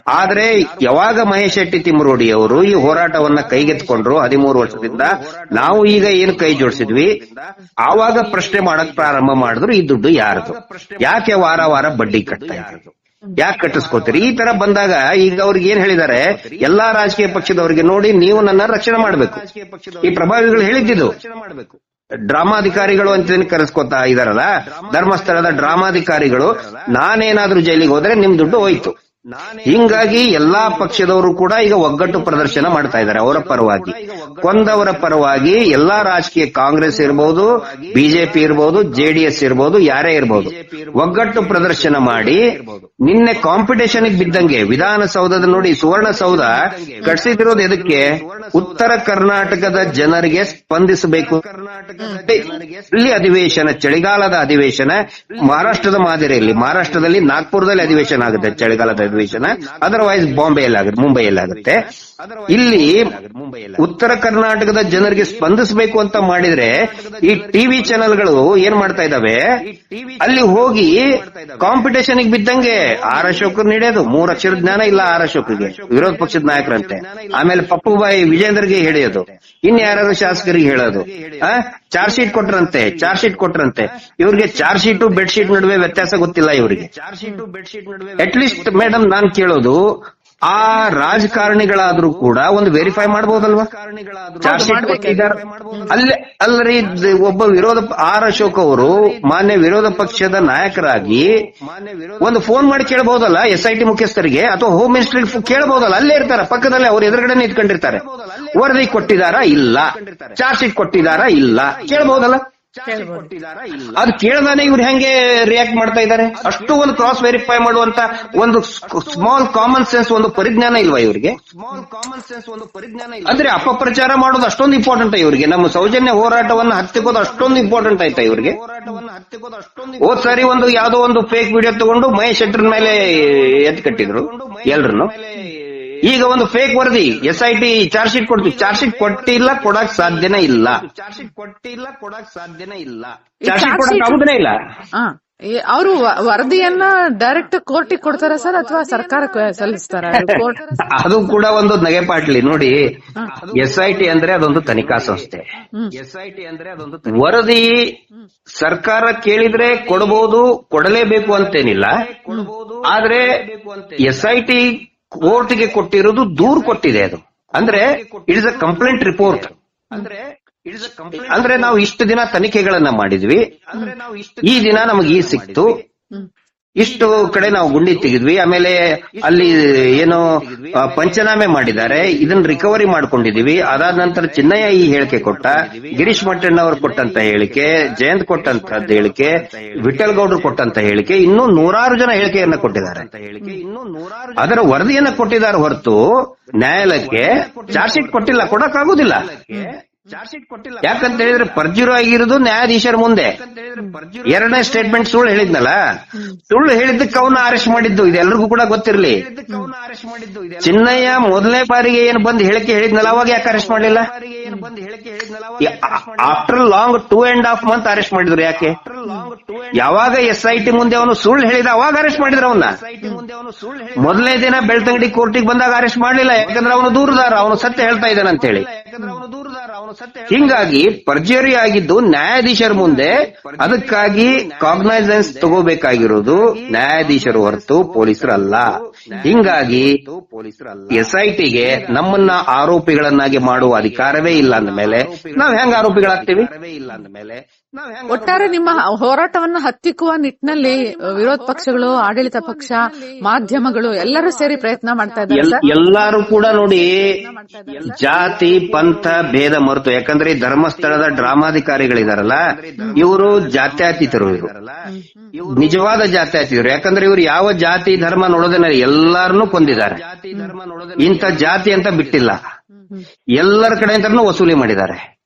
S4: ಆದ್ರೆ ಯಾವಾಗ ಮಹೇಶ್ ಶೆಟ್ಟಿ ತಿಮ್ಮರೋಡಿ ಅವರು ಈ ಹೋರಾಟವನ್ನ ಕೈಗೆತ್ಕೊಂಡ್ರು ಹದಿಮೂರು ವರ್ಷದಿಂದ ನಾವು ಈಗ ಏನು ಕೈ ಜೋಡಿಸಿದ್ವಿ? ಆವಾಗ ಪ್ರಶ್ನೆ ಮಾಡಕ್ ಪ್ರಾರಂಭ ಮಾಡಿದ್ರು ಈ ದುಡ್ಡು ಯಾರದು? ಯಾಕೆ ವಾರ ವಾರ ಬಡ್ಡಿ ಕಟ್ತಾ ಇದ್ರು? ಯಾಕೆ ಕಟ್ಟಿಸ್ಕೋತೀರಿ? ಈ ತರ ಬಂದಾಗ ಈಗ ಅವ್ರಿಗೆ ಏನ್ ಹೇಳಿದ್ದಾರೆ? ಎಲ್ಲಾ ರಾಜಕೀಯ ಪಕ್ಷದವರಿಗೆ ನೋಡಿ ನೀವು ನನ್ನ ರಕ್ಷಣೆ ಮಾಡಬೇಕು. ಈ ಪ್ರಭಾವಿಗಳು ಹೇಳಿದ್ದಿದ್ದು ಡ್ರಾಮಾಧಿಕಾರಿಗಳು ಅಂತ ಕರೆಸ್ಕೊತಾ ಇದಾರಲ್ಲ? ಧರ್ಮಸ್ಥಳದ ಡ್ರಾಮಾಧಿಕಾರಿಗಳು, ನಾನೇನಾದ್ರೂ ಜೈಲಿಗೆ ಹೋದ್ರೆ ನಿಮ್ ದುಡ್ಡು ಹೋಯ್ತು. ಹಿಂಗಾಗಿ ಎಲ್ಲಾ ಪಕ್ಷದವರು ಕೂಡ ಈಗ ಒಗ್ಗಟ್ಟು ಪ್ರದರ್ಶನ ಮಾಡ್ತಾ ಇದ್ದಾರೆ ಅವರ ಪರವಾಗಿ. ಕೊಂದವರ ಪರವಾಗಿ ಎಲ್ಲಾ ರಾಜಕೀಯ ಕಾಂಗ್ರೆಸ್ ಇರಬಹುದು ಬಿಜೆಪಿ ಇರಬಹುದು ಜೆಡಿಎಸ್ ಇರಬಹುದು ಯಾರೇ ಇರಬಹುದು ಒಗ್ಗಟ್ಟು ಪ್ರದರ್ಶನ ಮಾಡಿ ನಿನ್ನೆ ಕಾಂಪಿಟೇಷನ್ ಬಿದ್ದಂಗೆ ವಿಧಾನಸೌಧದ ನೋಡಿ ಸುವರ್ಣಸೌಧ ಕಟ್ಸಿದಿರೋದು ಎದಕ್ಕೆ? ಉತ್ತರ ಕರ್ನಾಟಕದ ಜನರಿಗೆ ಸ್ಪಂದಿಸಬೇಕು. ಇಲ್ಲಿ ಅಧಿವೇಶನ ಚಳಿಗಾಲದ ಅಧಿವೇಶನ ಮಹಾರಾಷ್ಟ್ರದ ಮಾದರಿಯಲ್ಲಿ ಮಹಾರಾಷ್ಟ್ರದಲ್ಲಿ ನಾಗ್ಪುರದಲ್ಲಿ ಅಧಿವೇಶನ ಆಗುತ್ತೆ ಚಳಿಗಾಲದ ಅಧಿವೇಶನ ಅದರ್ವೈಸ್ ಬಾಂಬೆಯಲ್ಲಿ ಆಗುತ್ತೆ ಮುಂಬೈಯಲ್ಲಿ ಆಗುತ್ತೆ ಇಲ್ಲಿ ಉತ್ತರ ಕರ್ನಾಟಕದ ಜನರಿಗೆ ಸ್ಪಂದಿಸಬೇಕು ಅಂತ ಮಾಡಿದ್ರೆ ಈ ಟಿವಿ ಚಾನೆಲ್ಗಳು ಏನ್ ಮಾಡ್ತಾ ಇದಾವೆ ಅಲ್ಲಿ ಹೋಗಿ ಕಾಂಪಿಟೇಷನ್ ಬಿದ್ದಂಗೆ ಆರ್ ಅಶೋಕ್ ನಡೆಯೋದು, ಮೂರ್ ಅಕ್ಷರ ಜ್ಞಾನ ಇಲ್ಲ ಆರ್ ಅಶೋಕರಿಗೆ, ವಿರೋಧ ಪಕ್ಷದ ನಾಯಕರಂತೆ. ಆಮೇಲೆ ಪಪ್ಪುಬಾಯಿ ವಿಜೇಂದ್ರಗೆ ಹಿಡಿಯೋದು ಇನ್ ಯಾರು ಶಾಸಕರಿಗೆ ಹೇಳೋದು ಚಾರ್ಜ್ ಶೀಟ್ ಕೊಟ್ರಂತೆ ಚಾರ್ಜ್ ಶೀಟ್ ಕೊಟ್ರಂತೆ. ಇವ್ರಿಗೆ ಚಾರ್ಜ್ ಶೀಟ್ ಬೆಡ್ ಶೀಟ್ ನಡುವೆ ವ್ಯತ್ಯಾಸ ಗೊತ್ತಿಲ್ಲ ಇವರಿಗೆ. Charge sheet but at least madam ನಾನ್ ಕೇಳೋದು ಆ ರಾಜಕಾರಣಿಗಳಾದ್ರೂ ಕೂಡ ಒಂದು ವೆರಿಫೈ ಮಾಡಬಹುದಲ್ವಾ ಚಾರ್ಜ್ ಶೀಟ್ ಕೊಟ್ಟಿದ್ದಾರೆ. ಅಲ್ಲೇ ಅಲ್ಲರಿ ಒಬ್ಬ ವಿರೋಧ ಆರ್ ಅಶೋಕ್ ಅವರು ಮಾನ್ಯ ವಿರೋಧ ಪಕ್ಷದ ನಾಯಕರಾಗಿ ಒಂದು ಫೋನ್ ಮಾಡಿ ಕೇಳಬಹುದಲ್ಲ ಎಸ್ ಐ ಟಿ ಮುಖ್ಯಸ್ಥರಿಗೆ ಅಥವಾ ಹೋಮ್ ಮಿನಿಸ್ಟರ್ ಕೇಳಬಹುದಲ್ಲ ಅಲ್ಲೇ ಇರ್ತಾರೆ ಪಕ್ಕದಲ್ಲೇ ಅವ್ರ ಎದುರುಗಡೆ ಇಟ್ಕೊಂಡಿರ್ತಾರೆ ವರದಿ ಕೊಟ್ಟಿದಾರಾ ಇಲ್ಲ? ಚಾರ್ಜ್ ಶೀಟ್ ಕೊಟ್ಟಿದಾರಾ ಇಲ್ಲ? ಕೇಳಬಹುದಲ್ಲ ಅದು ಕೇಳದಾನೆ ಇವ್ರು ಹೆಂಗೆ ರಿಯಾಕ್ಟ್ ಮಾಡ್ತಾ ಇದಾರೆ? ಅಷ್ಟು ಒಂದು ಕ್ರಾಸ್ ವೆರಿಫೈ ಮಾಡುವಂತ ಒಂದು ಸ್ಮಾಲ್ ಕಾಮನ್ ಸೆನ್ಸ್ ಒಂದು ಪರಿಜ್ಞಾನ ಇಲ್ವಾ ಇವರಿಗೆ? ಸ್ಮಾಲ್ ಕಾಮನ್ ಸೆನ್ಸ್ ಒಂದು ಪರಿಜ್ಞಾನ ಅಂದ್ರೆ ಅಪಪ್ರಚಾರ ಮಾಡೋದು ಅಷ್ಟೊಂದು ಇಂಪಾರ್ಟೆಂಟ್ ಇವರಿಗೆ? ನಮ್ಮ ಸೌಜನ್ಯ ಹೋರಾಟವನ್ನು ಹತ್ತಿಕೋದು ಅಷ್ಟೊಂದು ಇಂಪಾರ್ಟೆಂಟ್ ಆಯ್ತಾ ಇವರಿಗೆ? ಹೋದ್ ಸಾರಿ ಒಂದು ಯಾವ್ದೋ ಒಂದು ಫೇಕ್ ವಿಡಿಯೋ ತಗೊಂಡು ಮಹೇಶ್ ಶೆಟ್ಟರ್ ಮೇಲೆ ಎತ್ ಕಟ್ಟಿದ್ರು ಎಲ್ರನ್ನು. ಈಗ ಒಂದು ಫೇಕ್ ವರದಿ. S I T charge sheet ಕೊಡ್ತೀವಿ. ಚಾರ್ಜ್ ಶೀಟ್ ಕೊಟ್ಟಿಲ್ಲ ಕೊಡಕ್ ಸಾಧ್ಯನೇ ಇಲ್ಲ. ಚಾರ್ಜ್ ಶೀಟ್ ಕೊಟ್ಟಿಲ್ಲ ಕೊಡಕ್ ಸಾಧ್ಯನೇ ಇಲ್ಲ. ಚಾರ್ಜ್ ಶೀಟ್ ಕೊಡಕ್ ಆಗುದೇ ಇಲ್ಲ.
S3: ಅವರು ವರದಿಯನ್ನ ಡೈರೆಕ್ಟ್ ಕೋರ್ಟಿಗೆ ಕೊಡ್ತಾರ ಸರ್ ಅಥವಾ ಸರ್ಕಾರಕ್ಕೆ ಸಲ್ಲಿಸ್ತಾರ?
S4: ಅದು ಕೂಡ ಒಂದು ನಗೆಪಾಟ್ಲಿ. ನೋಡಿ ಎಸ್ ಐ ಟಿ ಅಂದ್ರೆ ಅದೊಂದು ತನಿಖಾ ಸಂಸ್ಥೆ. ಎಸ್ ಐ ಟಿ ಅಂದ್ರೆ ಅದೊಂದು ವರದಿ ಸರ್ಕಾರ ಕೇಳಿದ್ರೆ ಕೊಡಬಹುದು ಕೊಡಲೇಬೇಕು ಅಂತೇನಿಲ್ಲ. ಆದ್ರೆ ಎಸ್ ಐ ಟಿ ಕೋರ್ಟ್ಗೆ ಕೊಟ್ಟಿರೋದು ದೂರ್ ಕೊಟ್ಟಿದೆ ಅದು. ಅಂದ್ರೆ it is a complaint report ಅಂದ್ರೆ ಅಂದ್ರೆ ನಾವು ಇಷ್ಟು ದಿನ ತನಿಖೆಗಳನ್ನ ಮಾಡಿದ್ವಿ. ಈ ದಿನ ನಮಗೆ ಈ ಸಿಕ್ತು. ಇಷ್ಟು ಕಡೆ ನಾವು ಗುಂಡಿ ತೆಗೆದ್ವಿ. ಆಮೇಲೆ ಅಲ್ಲಿ ಏನು ಪಂಚನಾಮೆ ಮಾಡಿದ್ದಾರೆ. ಇದನ್ನ ರಿಕವರಿ ಮಾಡ್ಕೊಂಡಿದೀವಿ ಅದಾದ ನಂತರ ಚಿನ್ನಯ್ಯ ಈ ಹೇಳಿಕೆ ಕೊಟ್ಟ, ಗಿರೀಶ್ ಮಟ್ಟಣ್ಣವರು ಕೊಟ್ಟಂತ ಹೇಳಿಕೆ, ಜಯಂತ್ ಕೊಟ್ಟಂತ ಹೇಳಿಕೆ ವಿಠಲ್ ಗೌಡ್ರು ಕೊಟ್ಟಂತ ಹೇಳಿಕೆ, ಇನ್ನೂ ನೂರಾರು ಜನ ಹೇಳಿಕೆಯನ್ನ ಕೊಟ್ಟಿದ್ದಾರೆ. ಅದರ ವರದಿಯನ್ನ ಕೊಟ್ಟಿದ್ದಾರೆ ಹೊರತು ನ್ಯಾಯಾಲಯಕ್ಕೆ ಚಾರ್ಜ್ ಶೀಟ್ ಕೊಟ್ಟಿಲ್ಲ, ಕೊಡಕ್ಕಾಗುದಿಲ್ಲ. ಯಾಕಂತ ಹೇಳಿದ್ರೆ ಪರ್ಜುರು ಆಗಿರೋದು ನ್ಯಾಯಾಧೀಶರ ಮುಂದೆ. ಎರಡನೇ ಸ್ಟೇಟ್ಮೆಂಟ್ ಸುಳ್ಳು ಹೇಳಿದ್ನಲ್ಲ? ಸುಳ್ಳು ಹೇಳಿದ್ದಕ್ಕೆ ಅವನ ಅರೆಸ್ಟ್ ಮಾಡಿದ್ದು. ಇದೆಲ್ಲರಿಗೂ ಕೂಡ ಗೊತ್ತಿರಲಿ. ಚಿನ್ನಯ್ಯ ಮೊದಲನೇ ಬಾರಿಗೆ ಏನು ಬಂದು ಹೇಳಿಕೆ ಹೇಳಿದ್ನಲ್ಲ? ಅವಾಗ ಯಾಕೆ ಅರೆಸ್ಟ್ ಮಾಡಲಿಲ್ಲ? After long two and half month arrest ಮಾಡಿದ್ರು ಯಾಕೆ? ಯಾವಾಗ ಎಸ್ ಐ ಟಿ ಮುಂದೆ ಅವನು ಸುಳ್ಳು ಹೇಳಿದ ಅವಾಗ ಅರೆಸ್ಟ್ ಮಾಡಿದ್ರು ಅವನ ಮೊದಲನೇ ದಿನ ಬೆಳ್ತಂಗಡಿ ಕೋರ್ಟಿಗೆ ಬಂದಾಗ ಅರೆಸ್ಟ್ ಮಾಡಲಿಲ್ಲ. ಯಾಕಂದ್ರೆ ಅವನು ದೂರದಾರ ಅವನು ಸತ್ಯ ಹೇಳ್ತಾ ಇದ್ದಾನೆ ಅಂತ ಹೇಳಿ ಹಿಂಗಾಗಿ ಪರ್ಜರಿ ಆಗಿದ್ದು ನ್ಯಾಯಾಧೀಶರ ಮುಂದೆ ಅದಕ್ಕಾಗಿ ಕಾಗ್ನೈಸೆನ್ಸ್ ತಗೋಬೇಕಾಗಿರೋದು ನ್ಯಾಯಾಧೀಶರು ಹೊರತು ಪೊಲೀಸರು ಅಲ್ಲ ಹಿಂಗಾಗಿ ಎಸ್ ಐ ಟಿಗೆ ನಮ್ಮನ್ನ ಆರೋಪಿಗಳನ್ನಾಗಿ ಮಾಡುವ ಅಧಿಕಾರವೇ ಇಲ್ಲ ಅಂದ ಮೇಲೆ ನಾವ್ ಹೆಂಗ್ ಆರೋಪಿಗಳಾಗ್ತೀವಿ? ಇಲ್ಲ ಅಂದ ಮೇಲೆ
S3: ಒಟ್ಟಾರೆ ನಿಮ್ಮ ಹೋರಾಟವನ್ನ ಹತ್ತಿಕ್ಕುವ ನಿಟ್ಟಿನಲ್ಲಿ ವಿರೋಧ ಪಕ್ಷಗಳು ಆಡಳಿತ ಪಕ್ಷ ಮಾಧ್ಯಮಗಳು ಎಲ್ಲರೂ ಸೇರಿ ಪ್ರಯತ್ನ ಮಾಡ್ತಾ ಇದ್ದಾರೆ
S4: ಎಲ್- ಎಲ್ಲಾರು ಕೂಡ ನೋಡಿ ಜಾತಿ ಪಂಥ ಭೇದ ಮರೆತು ಯಾಕಂದ್ರೆ ಈ ಧರ್ಮಸ್ಥಳದ ಡ್ರಾಮಾಧಿಕಾರಿಗಳಿದಾರಲ್ಲ ಇವರು ಜಾತ್ಯತೀತರು ಇವರು. ನಿಜವಾದ ಜಾತ್ಯತೀತರು. ಯಾಕಂದ್ರೆ ಇವರು ಯಾವ ಜಾತಿ ಧರ್ಮ ನೋಡೋದನ್ನ ಎಲ್ಲಾರನ್ನೂ ಕೊಂದಿದ್ದಾರೆ. ಇಂಥ ಜಾತಿ ಅಂತ ಬಿಟ್ಟಿಲ್ಲ. ಎಲ್ಲರ ಕಡೆ ವಸೂಲಿ ಮಾಡಿದ್ದಾರೆ.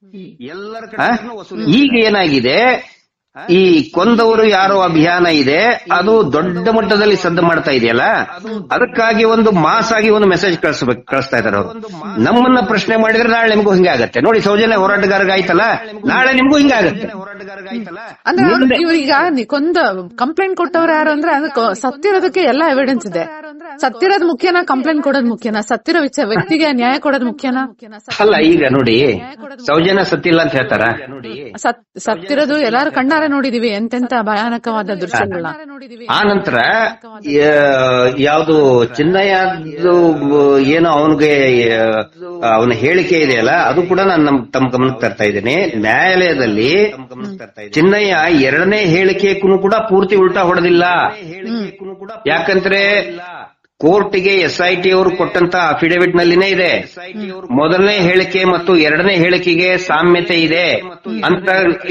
S4: ಆ? ಈಗ ಏನಾಗಿದೆ? ಈ ಕೊಂದವರು ಯಾರೋ ಅಭಿಯಾನ ಇದೆ ಅದು ದೊಡ್ಡ ಮಟ್ಟದಲ್ಲಿ ಸದ್ದು ಮಾಡ್ತಾ ಇದೆಯಲ್ಲ? ಅದಕ್ಕಾಗಿ ಒಂದು ಮಾಸ್ ಆಗಿ ಒಂದು ಮೆಸೇಜ್ ಕಳಿಸ್ಬೇಕು ಕಳಿಸ್ತಾ ಇದಾರೆ ಅವರು. ನಮ್ಮನ್ನ ಪ್ರಶ್ನೆ ಮಾಡಿದ್ರೆ ನಾಳೆ ನಿಮಗೂ ಹಿಂಗೆ ಆಗತ್ತೆ. ನೋಡಿ ಸೌಜನ್ಯ ಹೋರಾಟಗಾರಗಾಯ್ತಲ್ಲ ನಾಳೆ ನಿಮಗೂ ಹಿಂಗೆ ಆಗತ್ತೆ.
S3: ಅಂದ್ರೆ ಇವ್ರೀಗ ನಿ- ಕೊಂದ ಕಂಪ್ಲೇಂಟ್ ಕೊಟ್ಟವ್ರು ಯಾರು ಅಂದ್ರೆ ಅದಕ್ಕೆ ಸತ್ತಿರೋದಕ್ಕೆ ಎಲ್ಲಾ ಎವಿಡೆನ್ಸ್ ಇದೆ. ಸತ್ತಿರೋದ್ ಮುಖ್ಯನಾ? ಕಂಪ್ಲೇಂಟ್ ಕೊಡೋದ್ ಮುಖ್ಯನಾ? ಸತ್ತಿರೋ ವಿಚಾರ ವ್ಯಕ್ತಿಗೆ ನ್ಯಾಯ ಕೊಡೋದ್ ಮುಖ್ಯನಾ?
S4: ಅಲ್ಲ ಈಗ ನೋಡಿ ಸೌಜನ್ಯ ಸತ್ತಿಲ್ಲ ಅಂತ ಹೇಳ್ತಾರ?
S3: ಸತ್ ಸತ್ತಿರೋದು ಎಲ್ಲಾರು ಕಣ್ಣಾರ ನೋಡಿದೀವಿ. ಎಂತೆಂತ ಭಯಾನಕವಾದ ದೃಶ್ಯಗಳ
S4: ಆ ನಂತರ ಯಾವ್ದು ಚಿನ್ನಯ್ಯದು ಏನು ಅವನಿಗೆ ಅವನ ಹೇಳಿಕೆ ಇದೆಯಲ್ಲ ಅದು ಕೂಡ ನಾನು ನಮ್ ತಮ್ಮ ಗಮನಕ್ಕೆ ತರ್ತಾ ಇದ್ದೇನೆ. ನ್ಯಾಯಾಲಯದಲ್ಲಿ ಚಿನ್ನಯ್ಯ ಎರಡನೇ ಹೇಳಿಕೆಗೂ ಕೂಡ ಪೂರ್ತಿ ಉಲ್ಟಾ ಹೊಡೆದಿಲ್ಲ. ಯಾಕಂದ್ರೆ ಕೋರ್ಟ್ಗೆ ಎಸ್ಐಟಿ ಅವರು ಕೊಟ್ಟಂತ ಅಫಿಡವಿಟ್ ನಲ್ಲಿನೇ ಇದೆ. ಮೊದಲನೇ ಹೇಳಿಕೆ ಮತ್ತು ಎರಡನೇ ಹೇಳಿಕೆಗೆ ಸಾಮ್ಯತೆ ಇದೆ ಅಂತ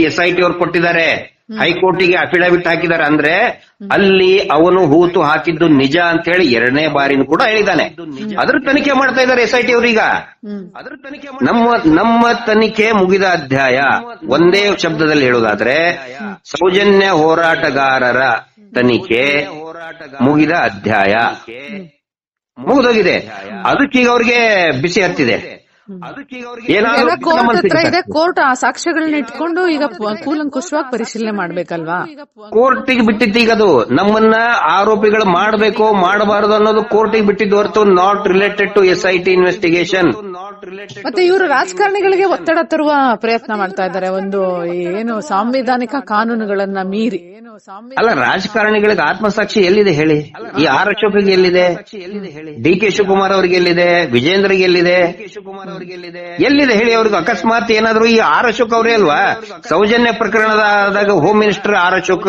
S4: ಎಸ್ಐಟಿ ಅವರು ಕೊಟ್ಟಿದ್ದಾರೆ. ಹೈಕೋರ್ಟಿಗೆ ಅಫಿಡವಿಟ್ ಹಾಕಿದ್ದಾರೆ ಅಂದ್ರೆ ಅಲ್ಲಿ ಅವನು ಹೂತು ಹಾಕಿದ್ದು ನಿಜ ಅಂತ ಹೇಳಿ ಎರಡನೇ ಬಾರಿನೂ ಕೂಡ ಹೇಳಿದ್ದಾನೆ. ಅದ್ರ ತನಿಖೆ ಮಾಡ್ತಾ ಇದ್ದಾರೆ ಎಸ್ ಐ ಟಿ ಅವರೀಗ ನಮ್ಮ ನಮ್ಮ ತನಿಖೆ ಮುಗಿದ ಅಧ್ಯಾಯ ಒಂದೇ ಶಬ್ದದಲ್ಲಿ ಹೇಳುವುದಾದ್ರೆ ಸೌಜನ್ಯ ಹೋರಾಟಗಾರರ ತನಿಖೆ ಮುಗಿದ ಅಧ್ಯಾಯ. ಮುಗಿದೋಗಿದೆ. ಅದಕ್ಕೀಗ ಅವ್ರಿಗೆ ಬಿಸಿ ಹತ್ತಿದೆ.
S3: ಎಲ್ಲ ಕೋರ್ಟ್ ಆ ಸಾಕ್ಷ್ಯಗಳನ್ನ ಇಟ್ಕೊಂಡು ಈಗ ಕೂಲಂಕುಷವಾಗಿ ಪರಿಶೀಲನೆ ಮಾಡ್ಬೇಕಲ್ವಾ?
S4: ಕೋರ್ಟಿಗೆ ಬಿಟ್ಟಿತ್ತು ಈಗ ಅದು. ನಮ್ಮನ್ನ ಆರೋಪಿಗಳು ಮಾಡಬೇಕು ಮಾಡಬಾರದು ಅನ್ನೋದು ಕೋರ್ಟಿಗೆ ಬಿಟ್ಟಿದ್ದು ಹೊರತು not related to S I T investigation
S3: ಮತ್ತೆ ಇವರು ರಾಜಕಾರಣಿಗಳಿಗೆ ಒತ್ತಡ ತರುವ ಪ್ರಯತ್ನ ಮಾಡ್ತಾ ಇದ್ದಾರೆ. ಒಂದು ಏನು ಸಾಂವಿಧಾನಿಕ ಕಾನೂನುಗಳನ್ನ ಮೀರಿ.
S4: ಅಲ್ಲ ರಾಜಕಾರಣಿಗಳಿಗೆ ಆತ್ಮಸಾಕ್ಷಿ ಎಲ್ಲಿದೆ ಹೇಳಿ? ಈ ಆರ್ ಅಶೋಕ್ಗೆ ಎಲ್ಲಿದೆ? ಡಿ ಕೆ ಶಿವಕುಮಾರ್ ಅವ್ರಿಗೆ ಎಲ್ಲಿದೆ? ವಿಜೇಂದ್ರಿಗೆ ಎಲ್ಲಿದೆ? ಎಲ್ಲಿದೆ? ಹೇಳಿ ಅವ್ರಿಗೆ ಅಕಸ್ಮಾತ್ ಏನಾದ್ರು ಈ ಆರ್ ಅಶೋಕ್ ಅವರೇ ಅಲ್ವಾ? ಸೌಜನ್ಯ ಪ್ರಕರಣದಾದಾಗ home minister R Ashok.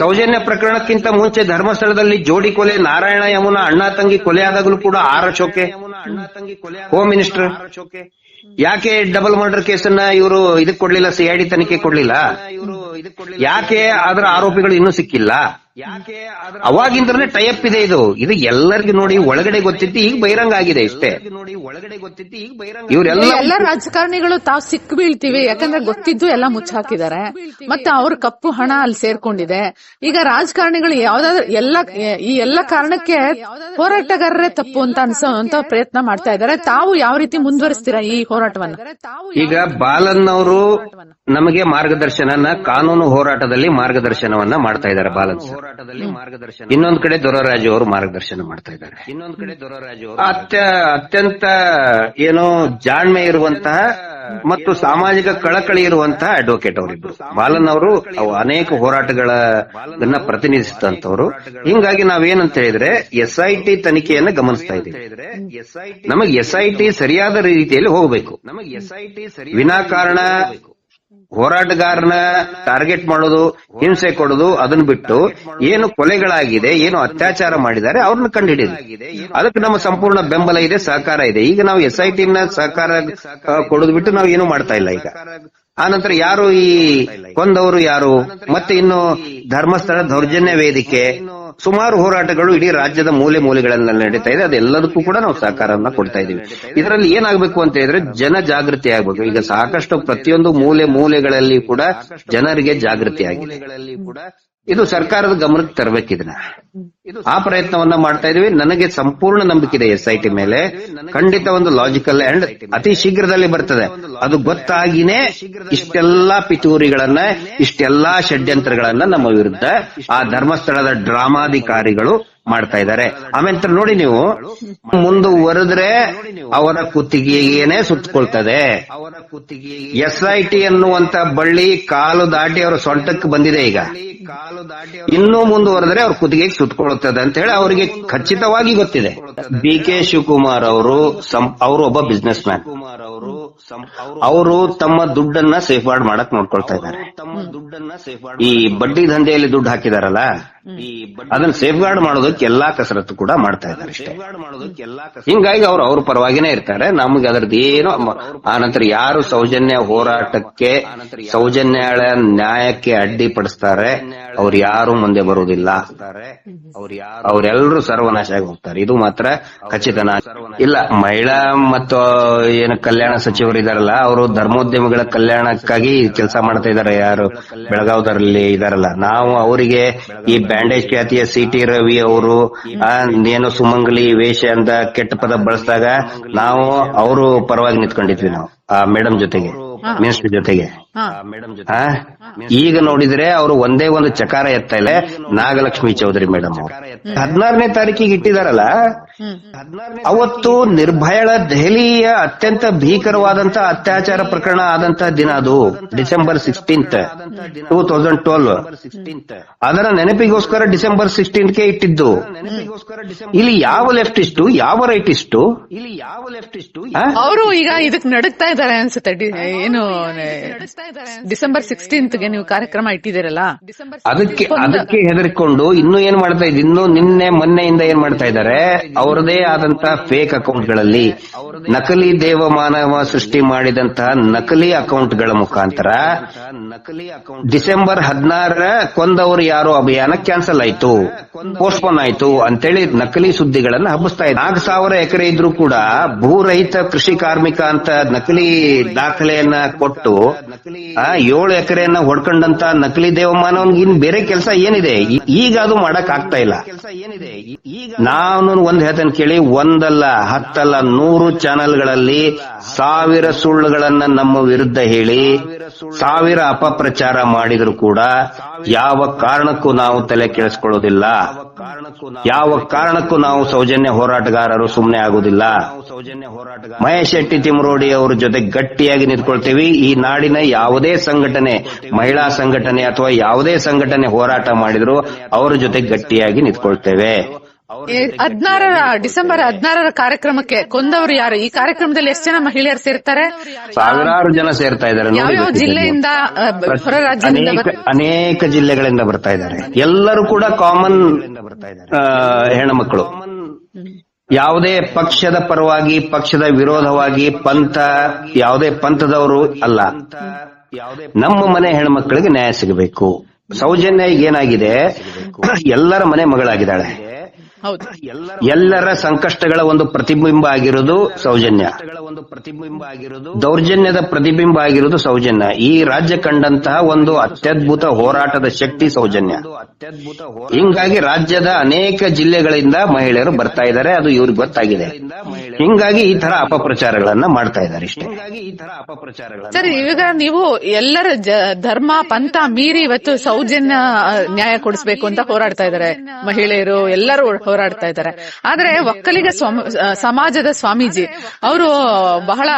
S4: Soujanya ಪ್ರಕರಣಕ್ಕಿಂತ ಮುಂಚೆ ಧರ್ಮಸ್ಥಳದಲ್ಲಿ ಜೋಡಿ ಕೊಲೆ, ನಾರಾಯಣ ಯಮುನಾ ಅಣ್ಣ ತಂಗಿ ಕೊಲೆ ಆದಾಗಲೂ ಕೂಡ ಆರ್ ಅಶೋಕೆ. ಹೋಮ್ ಮಿನಿಸ್ಟರ್ ಯಾಕೆ ಡಬಲ್ ಮರ್ಡರ್ ಕೇಸನ್ನ ಇವರು ಇದಕ್ ಕೊಡ್ಲಿಲ್ಲ ಸಿಐಡಿ ತನಿಖೆ ಕೊಡ್ಲಿಲ್ಲ? ಯಾಕೆ ಅದರ ಆರೋಪಿಗಳು ಇನ್ನೂ ಸಿಕ್ಕಿಲ್ಲ? ಅವಾಗಿಂದಲೇ ಟೈಪ್ ಇದೆ ಇದು. ಇದು ಎಲ್ಲರಿಗೂ ನೋಡಿ ಒಳಗಡೆ ಗೊತ್ತಿತ್ತು ಈಗ ಬಹಿರಂಗ ಆಗಿದೆ ಇಷ್ಟೇ. ಇವರೆಲ್ಲ
S3: ಎಲ್ಲ ರಾಜಕಾರಣಿಗಳು ತಾವು ಸಿಕ್ ಬೀಳ್ತೀವಿ. ಯಾಕಂದ್ರೆ ಗೊತ್ತಿದ್ದು ಎಲ್ಲ ಮುಚ್ಚಾಕಿದ್ದಾರೆ. ಮತ್ತೆ ಅವ್ರ ಕಪ್ಪು ಹಣ ಅಲ್ಲಿ ಸೇರ್ಕೊಂಡಿದೆ. ಈಗ ರಾಜಕಾರಣಿಗಳು ಯಾವ್ದಾದ್ರು ಎಲ್ಲ ಈ ಎಲ್ಲ ಕಾರಣಕ್ಕೆ ಹೋರಾಟಗಾರರೇ ತಪ್ಪು ಅಂತ ಅನ್ಸೋ ಅಂತ ಪ್ರಯತ್ನ ಮಾಡ್ತಾ ಇದಾರೆ ತಾವು ಯಾವ ರೀತಿ ಮುಂದುವರಿಸ್ತೀರಾ ಈ ಹೋರಾಟವನ್ನ?
S4: ಈಗ ಬಾಲನ್ ಅವರು ನಮಗೆ ಮಾರ್ಗದರ್ಶನ ಕಾನೂನು ಹೋರಾಟದಲ್ಲಿ ಮಾರ್ಗದರ್ಶನವನ್ನ ಮಾಡ್ತಾ ಇದ್ದಾರೆ ಬಾಲನ್ ಹೋರಾಟದಲ್ಲಿ ಮಾರ್ಗದರ್ಶನ ಇನ್ನೊಂದ್ ಕಡೆ ದೊರರಾಜು ಅವರು ಮಾರ್ಗದರ್ಶನ ಮಾಡ್ತಾ ಇದ್ದಾರೆ. ಇನ್ನೊಂದ್ ಕಡೆ ದೊರರಾಜು ಅತ್ಯ ಅತ್ಯಂತ ಏನೋ ಜಾಣ್ಮೆ ಇರುವಂತಹ ಮತ್ತು ಸಾಮಾಜಿಕ ಕಳಕಳಿ ಇರುವಂತಹ ಅಡ್ವೊಕೇಟ್ ಅವರಿಬ್ರು. ಬಾಲನ್ ಅವರು ಅನೇಕ ಹೋರಾಟಗಳನ್ನ ಪ್ರತಿನಿಧಿಸಿದಂತವ್ರು ಹಿಂಗಾಗಿ ನಾವೇನಂತ ಹೇಳಿದ್ರೆ ಎಸ್ ಐ ಟಿ ತನಿಖೆಯನ್ನ ಗಮನಿಸ್ತಾ ಇದ್ದೀವಿ. ನಮಗೆ ಎಸ್ ಐ ಟಿ ಸರಿಯಾದ ರೀತಿಯಲ್ಲಿ ಹೋಗಬೇಕು. ನಮಗೆ ಎಸ್ ಐ ಟಿ ವಿನಾಕಾರಣ ಹೋರಾಟಗಾರನ ಟಾರ್ಗೆಟ್ ಮಾಡೋದು, ಹಿಂಸೆ ಕೊಡೋದು, ಅದನ್ನ ಬಿಟ್ಟು ಏನು ಕೊಲೆಗಳಾಗಿದೆ, ಏನು ಅತ್ಯಾಚಾರ ಮಾಡಿದ್ದಾರೆ, ಅವ್ರನ್ನ ಕಂಡುಹಿಡಿಯೋದು ಅದಕ್ಕೆ ನಮ್ಮ ಸಂಪೂರ್ಣ ಬೆಂಬಲ ಇದೆ, ಸಹಕಾರ ಇದೆ. ಈಗ ನಾವು ಎಸ್ ಐ ನ ಸಹಕಾರ ಕೊಡೋದು ಬಿಟ್ಟು ನಾವು ಏನು ಮಾಡ್ತಾ ಇಲ್ಲ ಈಗ. ಆ ನಂತರ ಯಾರು ಈ ಕೊಂದವರು ಯಾರು? ಮತ್ತೆ ಇನ್ನು ಧರ್ಮಸ್ಥಳ ದೌರ್ಜನ್ಯ ವೇದಿಕೆ ಸುಮಾರು ಹೋರಾಟಗಳು ಇಡೀ ರಾಜ್ಯದ ಮೂಲೆ ಮೂಲೆಗಳಲ್ಲಿ ನಡೀತಾ ಇದೆ. ಅದೆಲ್ಲದಕ್ಕೂ ಕೂಡ ನಾವು ಸಹಕಾರವನ್ನ ಕೊಡ್ತಾ ಇದೀವಿ ಇದರಲ್ಲಿ ಏನಾಗಬೇಕು ಅಂತ ಹೇಳಿದ್ರೆ ಜನ ಜಾಗೃತಿ ಆಗ್ಬೇಕು. ಈಗ ಸಾಕಷ್ಟು ಪ್ರತಿಯೊಂದು ಮೂಲೆ ಮೂಲೆಗಳಲ್ಲಿ ಕೂಡ ಜನರಿಗೆ ಜಾಗೃತಿ ಆಗಿದೆ. ಇದು ಸರ್ಕಾರದ ಗಮನಕ್ಕೆ ತರಬೇಕು ಇದನ್ನ ಆ ಪ್ರಯತ್ನವನ್ನ ಮಾಡ್ತಾ ಇದೀವಿ. ನನಗೆ ಸಂಪೂರ್ಣ ನಂಬಿಕೆ ಇದೆ ಎಸ್ ಐ ಟಿ ಮೇಲೆ. ಖಂಡಿತ ಒಂದು ಲಾಜಿಕಲ್ ಅಂಡ್ ಅತಿ ಶೀಘ್ರದಲ್ಲಿ ಬರ್ತದೆ. ಅದು ಗೊತ್ತಾಗಿನೇ ಇಷ್ಟೆಲ್ಲಾ ಪಿತೂರಿಗಳನ್ನ ಇಷ್ಟೆಲ್ಲಾ ಷಡ್ಯಂತ್ರಗಳನ್ನ ನಮ್ಮ ವಿರುದ್ಧ ಆ ಧರ್ಮಸ್ಥಳದ ಡ್ರಾಮಾಧಿಕಾರಿಗಳು ಮಾಡ್ತಾ ಇದ್ದಾರೆ. ಆಮೇಲೆ ನೋಡಿ ನೀವು ಮುಂದುವರೆದ್ರೆ ಅವರ ಕುತ್ತಿಗೆಗೇನೆ ಸುತ್ತಕೊಳ್ತದೆ. ಎಸ್ ಐ ಟಿ ಅನ್ನುವಂತ ಬಳ್ಳಿ ಕಾಲು ದಾಟಿ ಅವರ ಸೊಂಟಕ್ಕೆ ಬಂದಿದೆ ಈಗ. ಕಾಲು ದಾಟಿ ಇನ್ನೂ ಮುಂದುವರೆದ್ರೆ ಅವ್ರ ಕುತ್ತಿಗೆಗೆ ಸುತ್ತಕೊಳ್ಳುತ್ತದೆ ಅಂತ ಹೇಳಿ ಅವರಿಗೆ ಖಚಿತವಾಗಿ ಗೊತ್ತಿದೆ. ಬಿ ಕೆ ಶಿವಕುಮಾರ್ ಅವರು ಅವರು ಒಬ್ಬ ಬಿಸ್ನೆಸ್ ಮ್ಯಾನ್ ಅವರು ತಮ್ಮ ದುಡ್ಡನ್ನ ಸೇಫ್ ಗಾರ್ಡ್ ಮಾಡಕ್ ನೋಡ್ಕೊಳ್ತಾ ಇದ್ದಾರೆ. ಈ ಬಡ್ಡಿ ದಂಧೆಯಲ್ಲಿ ದುಡ್ಡು ಹಾಕಿದಾರಲ್ಲ? ಅದನ್ನ ಸೇಫ್ ಗಾರ್ಡ್ ಮಾಡೋದಕ್ಕೆ ಎಲ್ಲಾ ಕಸರತ್ತು ಕೂಡ ಮಾಡ್ತಾ ಇದ್ದಾರೆ ಹಿಂಗಾಗಿ ಅವ್ರು ಅವ್ರ ಪರವಾಗಿನೇ ಇರ್ತಾರೆ. ನಮ್ಗೆ ಅದ್ರದ್ದು ಏನು ಆ ಆನಂತರ ಯಾರು ಸೌಜನ್ಯ ಹೋರಾಟಕ್ಕೆ ಸೌಜನ್ಯ ನ್ಯಾಯಕ್ಕೆ ಅಡ್ಡಿಪಡಿಸ್ತಾರೆ. ಅವ್ರು ಯಾರು ಮುಂದೆ ಬರುವುದಿಲ್ಲ. ಅವರೆಲ್ಲರೂ ಸರ್ವನಾಶ ಆಗಿ ಹೋಗ್ತಾರೆ. ಇದು ಮಾತ್ರ ಖಚಿತನಾ. ಇಲ್ಲ ಮಹಿಳಾ ಮತ್ತು ಏನು ಕಲ್ಯಾಣ ಸಚಿವರು ಇದಾರಲ್ಲ ಅವರು ಧರ್ಮೋದ್ಯಮಿಗಳ ಕಲ್ಯಾಣಕ್ಕಾಗಿ ಕೆಲಸ ಮಾಡ್ತಾ ಇದಾರೆ ಯಾರು? ಬೆಳಗಾವದಲ್ಲಿ ಇದಾರಲ್ಲ. ನಾವು ಅವರಿಗೆ ಈ ಬ್ಯಾಂಡೇಜ್ ಖ್ಯಾತಿಯ ಸಿ ಟಿ ರವಿ ಅವರು ಏನು ಸುಮಂಗಲಿ ವೇಷ ಅಂತ ಕೆಟ್ಟ ಪದ ಬಳಸಿದಾಗ ನಾವು ಅವರು ಪರವಾಗಿ ನಿಂತ್ಕೊಂಡಿದ್ವಿ ನಾವು ಆ ಮೇಡಮ್ ಜೊತೆಗೆ ಮಿನಿಸ್ಟರ್ ಜೊತೆಗೆ? ಈಗ ನೋಡಿದ್ರೆ ಅವರು ಒಂದೇ ಒಂದು ಚಕಾರ ಎತ್ತ ಇಲ್ಲ. ನಾಗಲಕ್ಷ್ಮಿ ಚೌಧರಿ ಮೇಡಮ್ ಹದಿನಾರನೇ ತಾರೀಕಿಗೆ ಇಟ್ಟಿದಾರಲ್ಲ? ಅವತ್ತು ನಿರ್ಭಯಳ ದೆಹಲಿಯ ಅತ್ಯಂತ ಭೀಕರವಾದಂತ ಅತ್ಯಾಚಾರ ಪ್ರಕರಣ ಆದಂತ ದಿನ ಅದು. December sixteenth. Two thousand twelve. ಅದರ ನೆನಪಿಗೋಸ್ಕರ ಡಿಸೆಂಬರ್ ಸಿಕ್ಸ್ಟೀನ್ತ್ಗೆ ಇಟ್ಟಿದ್ದು. ಇಲ್ಲಿ ಯಾವ ಲೆಫ್ಟಿಸ್ಟು ಯಾವ ರೈಟಿಸ್ಟು? ಇಲ್ಲಿ ಯಾವ ಲೆಫ್ಟಿಸ್ಟು
S3: ಅವರು ಈಗ ಇದಕ್ ನಡುಗ್ತಾ ಇದ್ದಾರೆ ಅನ್ಸುತ್ತೆ. ಏನು ಡಿಸೆಂಬರ್ ಸಿಕ್ಸ್ಟೀನ್ತ್ಗೆ ನೀವು ಕಾರ್ಯಕ್ರಮ ಇಟ್ಟಿದ್ದೀರಲ್ಲ?
S4: ಅದಕ್ಕೆ ಅದಕ್ಕೆ ಹೆದರಿಕೊಂಡು ಇನ್ನು ಏನ್ ಮಾಡ್ತಾ ಇದ್ ಇನ್ನು ನಿನ್ನೆ ಮೊನ್ನೆಯಿಂದ ಏನ್ ಮಾಡ್ತಾ ಇದ್ದಾರೆ? ಅವರದೇ ಆದಂತ ಫೇಕ್ ಅಕೌಂಟ್ಗಳಲ್ಲಿ ನಕಲಿ ದೇವಮಾನವ ಸೃಷ್ಟಿ ಮಾಡಿದಂತಹ ನಕಲಿ ಅಕೌಂಟ್ಗಳ ಮುಖಾಂತರ ನಕಲಿ ಅಕೌಂಟ್ ಡಿಸೆಂಬರ್ ಹದಿನಾರ ಕೊಂದವರು ಯಾರು ಅಭಿಯಾನ ಕ್ಯಾನ್ಸಲ್ ಆಯ್ತು ಪೋಸ್ಟ್ಪೋನ್ ಆಯ್ತು ಅಂತೇಳಿ ನಕಲಿ ಸುದ್ದಿಗಳನ್ನ ಹಬ್ಬಿಸ್ತಾ ಇದ್ದಾರೆ. ನಾಲ್ಕು ಸಾವಿರ ಎಕರೆ ಇದ್ರೂ ಕೂಡ ಭೂರಹಿತ ಕೃಷಿ ಕಾರ್ಮಿಕ ಅಂತ ನಕಲಿ ದಾಖಲೆಯನ್ನ ಕೊಟ್ಟು ಆ ಏಳು ಎಕರೆಯನ್ನ ಹೊಡ್ಕೊಂಡಂತ ನಕಲಿ ದೇವಮಾನವನ್ಗೆ ಇನ್ ಬೇರೆ ಕೆಲಸ ಏನಿದೆ? ಈಗ ಅದು ಮಾಡಕ್ ಆಗ್ತಾ ಇಲ್ಲ. ನಾನು ಒಂದ್ ಹೇಳ್ತೇನೆ ಕೇಳಿ ಒಂದಲ್ಲ ಹತ್ತಲ್ಲ ನೂರು ಚಾನೆಲ್ಗಳಲ್ಲಿ ಸಾವಿರ ಸುಳ್ಳುಗಳನ್ನ ನಮ್ಮ ವಿರುದ್ಧ ಹೇಳಿ ಸಾವಿರ ಅಪಪ್ರಚಾರ ಮಾಡಿದ್ರು ಕೂಡ ಯಾವ ಕಾರಣಕ್ಕೂ ನಾವು ತಲೆ ಕೆಡಿಸ್ಕೊಳ್ಳೋದಿಲ್ಲ. ಯಾವ ಕಾರಣಕ್ಕೂ ನಾವು ಸೌಜನ್ಯ ಹೋರಾಟಗಾರರು ಸುಮ್ಮನೆ ಆಗುದಿಲ್ಲ. ಮಹೇಶ್ ಶೆಟ್ಟಿ ತಿಮರೋಡಿ ಅವ್ರ ಜೊತೆ ಗಟ್ಟಿಯಾಗಿ ನಿಂತ್ಕೊಳ್ತೀವಿ. ಈ ನಾಡಿನ ಯಾವುದೇ ಸಂಘಟನೆ ಮಹಿಳಾ ಸಂಘಟನೆ ಅಥವಾ ಯಾವುದೇ ಸಂಘಟನೆ ಹೋರಾಟ ಮಾಡಿದ್ರು ಅವರ ಜೊತೆ ಗಟ್ಟಿಯಾಗಿ ನಿಂತ್ಕೊಳ್ತೇವೆ.
S3: ಹದಿನಾರರ ಡಿಸೆಂಬರ್ ಹದಿನಾರರ ಕಾರ್ಯಕ್ರಮಕ್ಕೆ ಕೊಂದವರು ಯಾರು? ಈ ಕಾರ್ಯಕ್ರಮದಲ್ಲಿ ಎಷ್ಟು ಜನ ಮಹಿಳೆಯರು ಸೇರ್ತಾರೆ?
S4: ಸಾವಿರಾರು ಜನ ಸೇರ್ತಾ ಇದ್ದಾರೆ
S3: ಯಾವ್ಯಾವ ಜಿಲ್ಲೆಯಿಂದ ಹೊರ ರಾಜ್ಯದಿಂದ
S4: ಅನೇಕ ಅನೇಕ ಜಿಲ್ಲೆಗಳಿಂದ ಬರ್ತಾ ಇದ್ದಾರೆ. ಎಲ್ಲರೂ ಕೂಡ ಕಾಮನ್ ಹೆಣ್ಮಕ್ಳು. ಯಾವುದೇ ಪಕ್ಷದ ಪರವಾಗಿ ಪಕ್ಷದ ವಿರೋಧವಾಗಿ ಪಂಥ ಯಾವುದೇ ಪಂಥದವರು ಅಲ್ಲ. ನಮ್ಮ ಮನೆ ಹೆಣ್ಮಕ್ಳಿಗೆ ನ್ಯಾಯ ಸಿಗಬೇಕು. ಸೌಜನ್ಯ ಈಗ ಏನಾಗಿದೆ ಎಲ್ಲರ ಮನೆ ಮಗಳಾಗಿದ್ದಾಳೆ. ಎಲ್ಲರ ಸಂಕಷ್ಟಗಳ ಒಂದು ಪ್ರತಿಬಿಂಬ ಆಗಿರೋದು ಸೌಜನ್ಯ. ಒಂದು ಪ್ರತಿಬಿಂಬ ಆಗಿರೋದು ದೌರ್ಜನ್ಯದ ಪ್ರತಿಬಿಂಬ ಆಗಿರೋದು ಸೌಜನ್ಯ. ಈ ರಾಜ್ಯ ಕಂಡಂತಹ ಒಂದು ಅತ್ಯದ್ಭುತ ಹೋರಾಟದ ಶಕ್ತಿ ಸೌಜನ್ಯ. ಹಿಂಗಾಗಿ ರಾಜ್ಯದ ಅನೇಕ ಜಿಲ್ಲೆಗಳಿಂದ ಮಹಿಳೆಯರು ಬರ್ತಾ ಇದ್ದಾರೆ ಅದು ಇವ್ರಿಗೆ ಗೊತ್ತಾಗಿದೆ. ಹಿಂಗಾಗಿ ಈ ತರ ಅಪಪ್ರಚಾರಗಳನ್ನ ಮಾಡ್ತಾ ಇದ್ದಾರೆ ಇಷ್ಟೇ. ಈ ತರ ಅಪಪ್ರಚಾರಗಳನ್ನ
S3: ಸರಿ ಈಗ ನೀವು ಎಲ್ಲರ ಜ- ಧರ್ಮ ಪಂಥ ಮೀರಿ ಇವತ್ತು ಸೌಜನ್ಯ ನ್ಯಾಯ ಕೊಡಿಸಬೇಕು ಅಂತ ಹೋರಾಡ್ತಾ ಇದ್ದಾರೆ ಮಹಿಳೆಯರು ಎಲ್ಲರೂ ಹೋರಾಡ್ತಾ ಇದ್ದಾರೆ. ಆದ್ರೆ ಒಕ್ಕಲಿಗ ಸಮಾಜದ ಸ್ವಾಮೀಜಿ, ಅವರು ಬಹಳ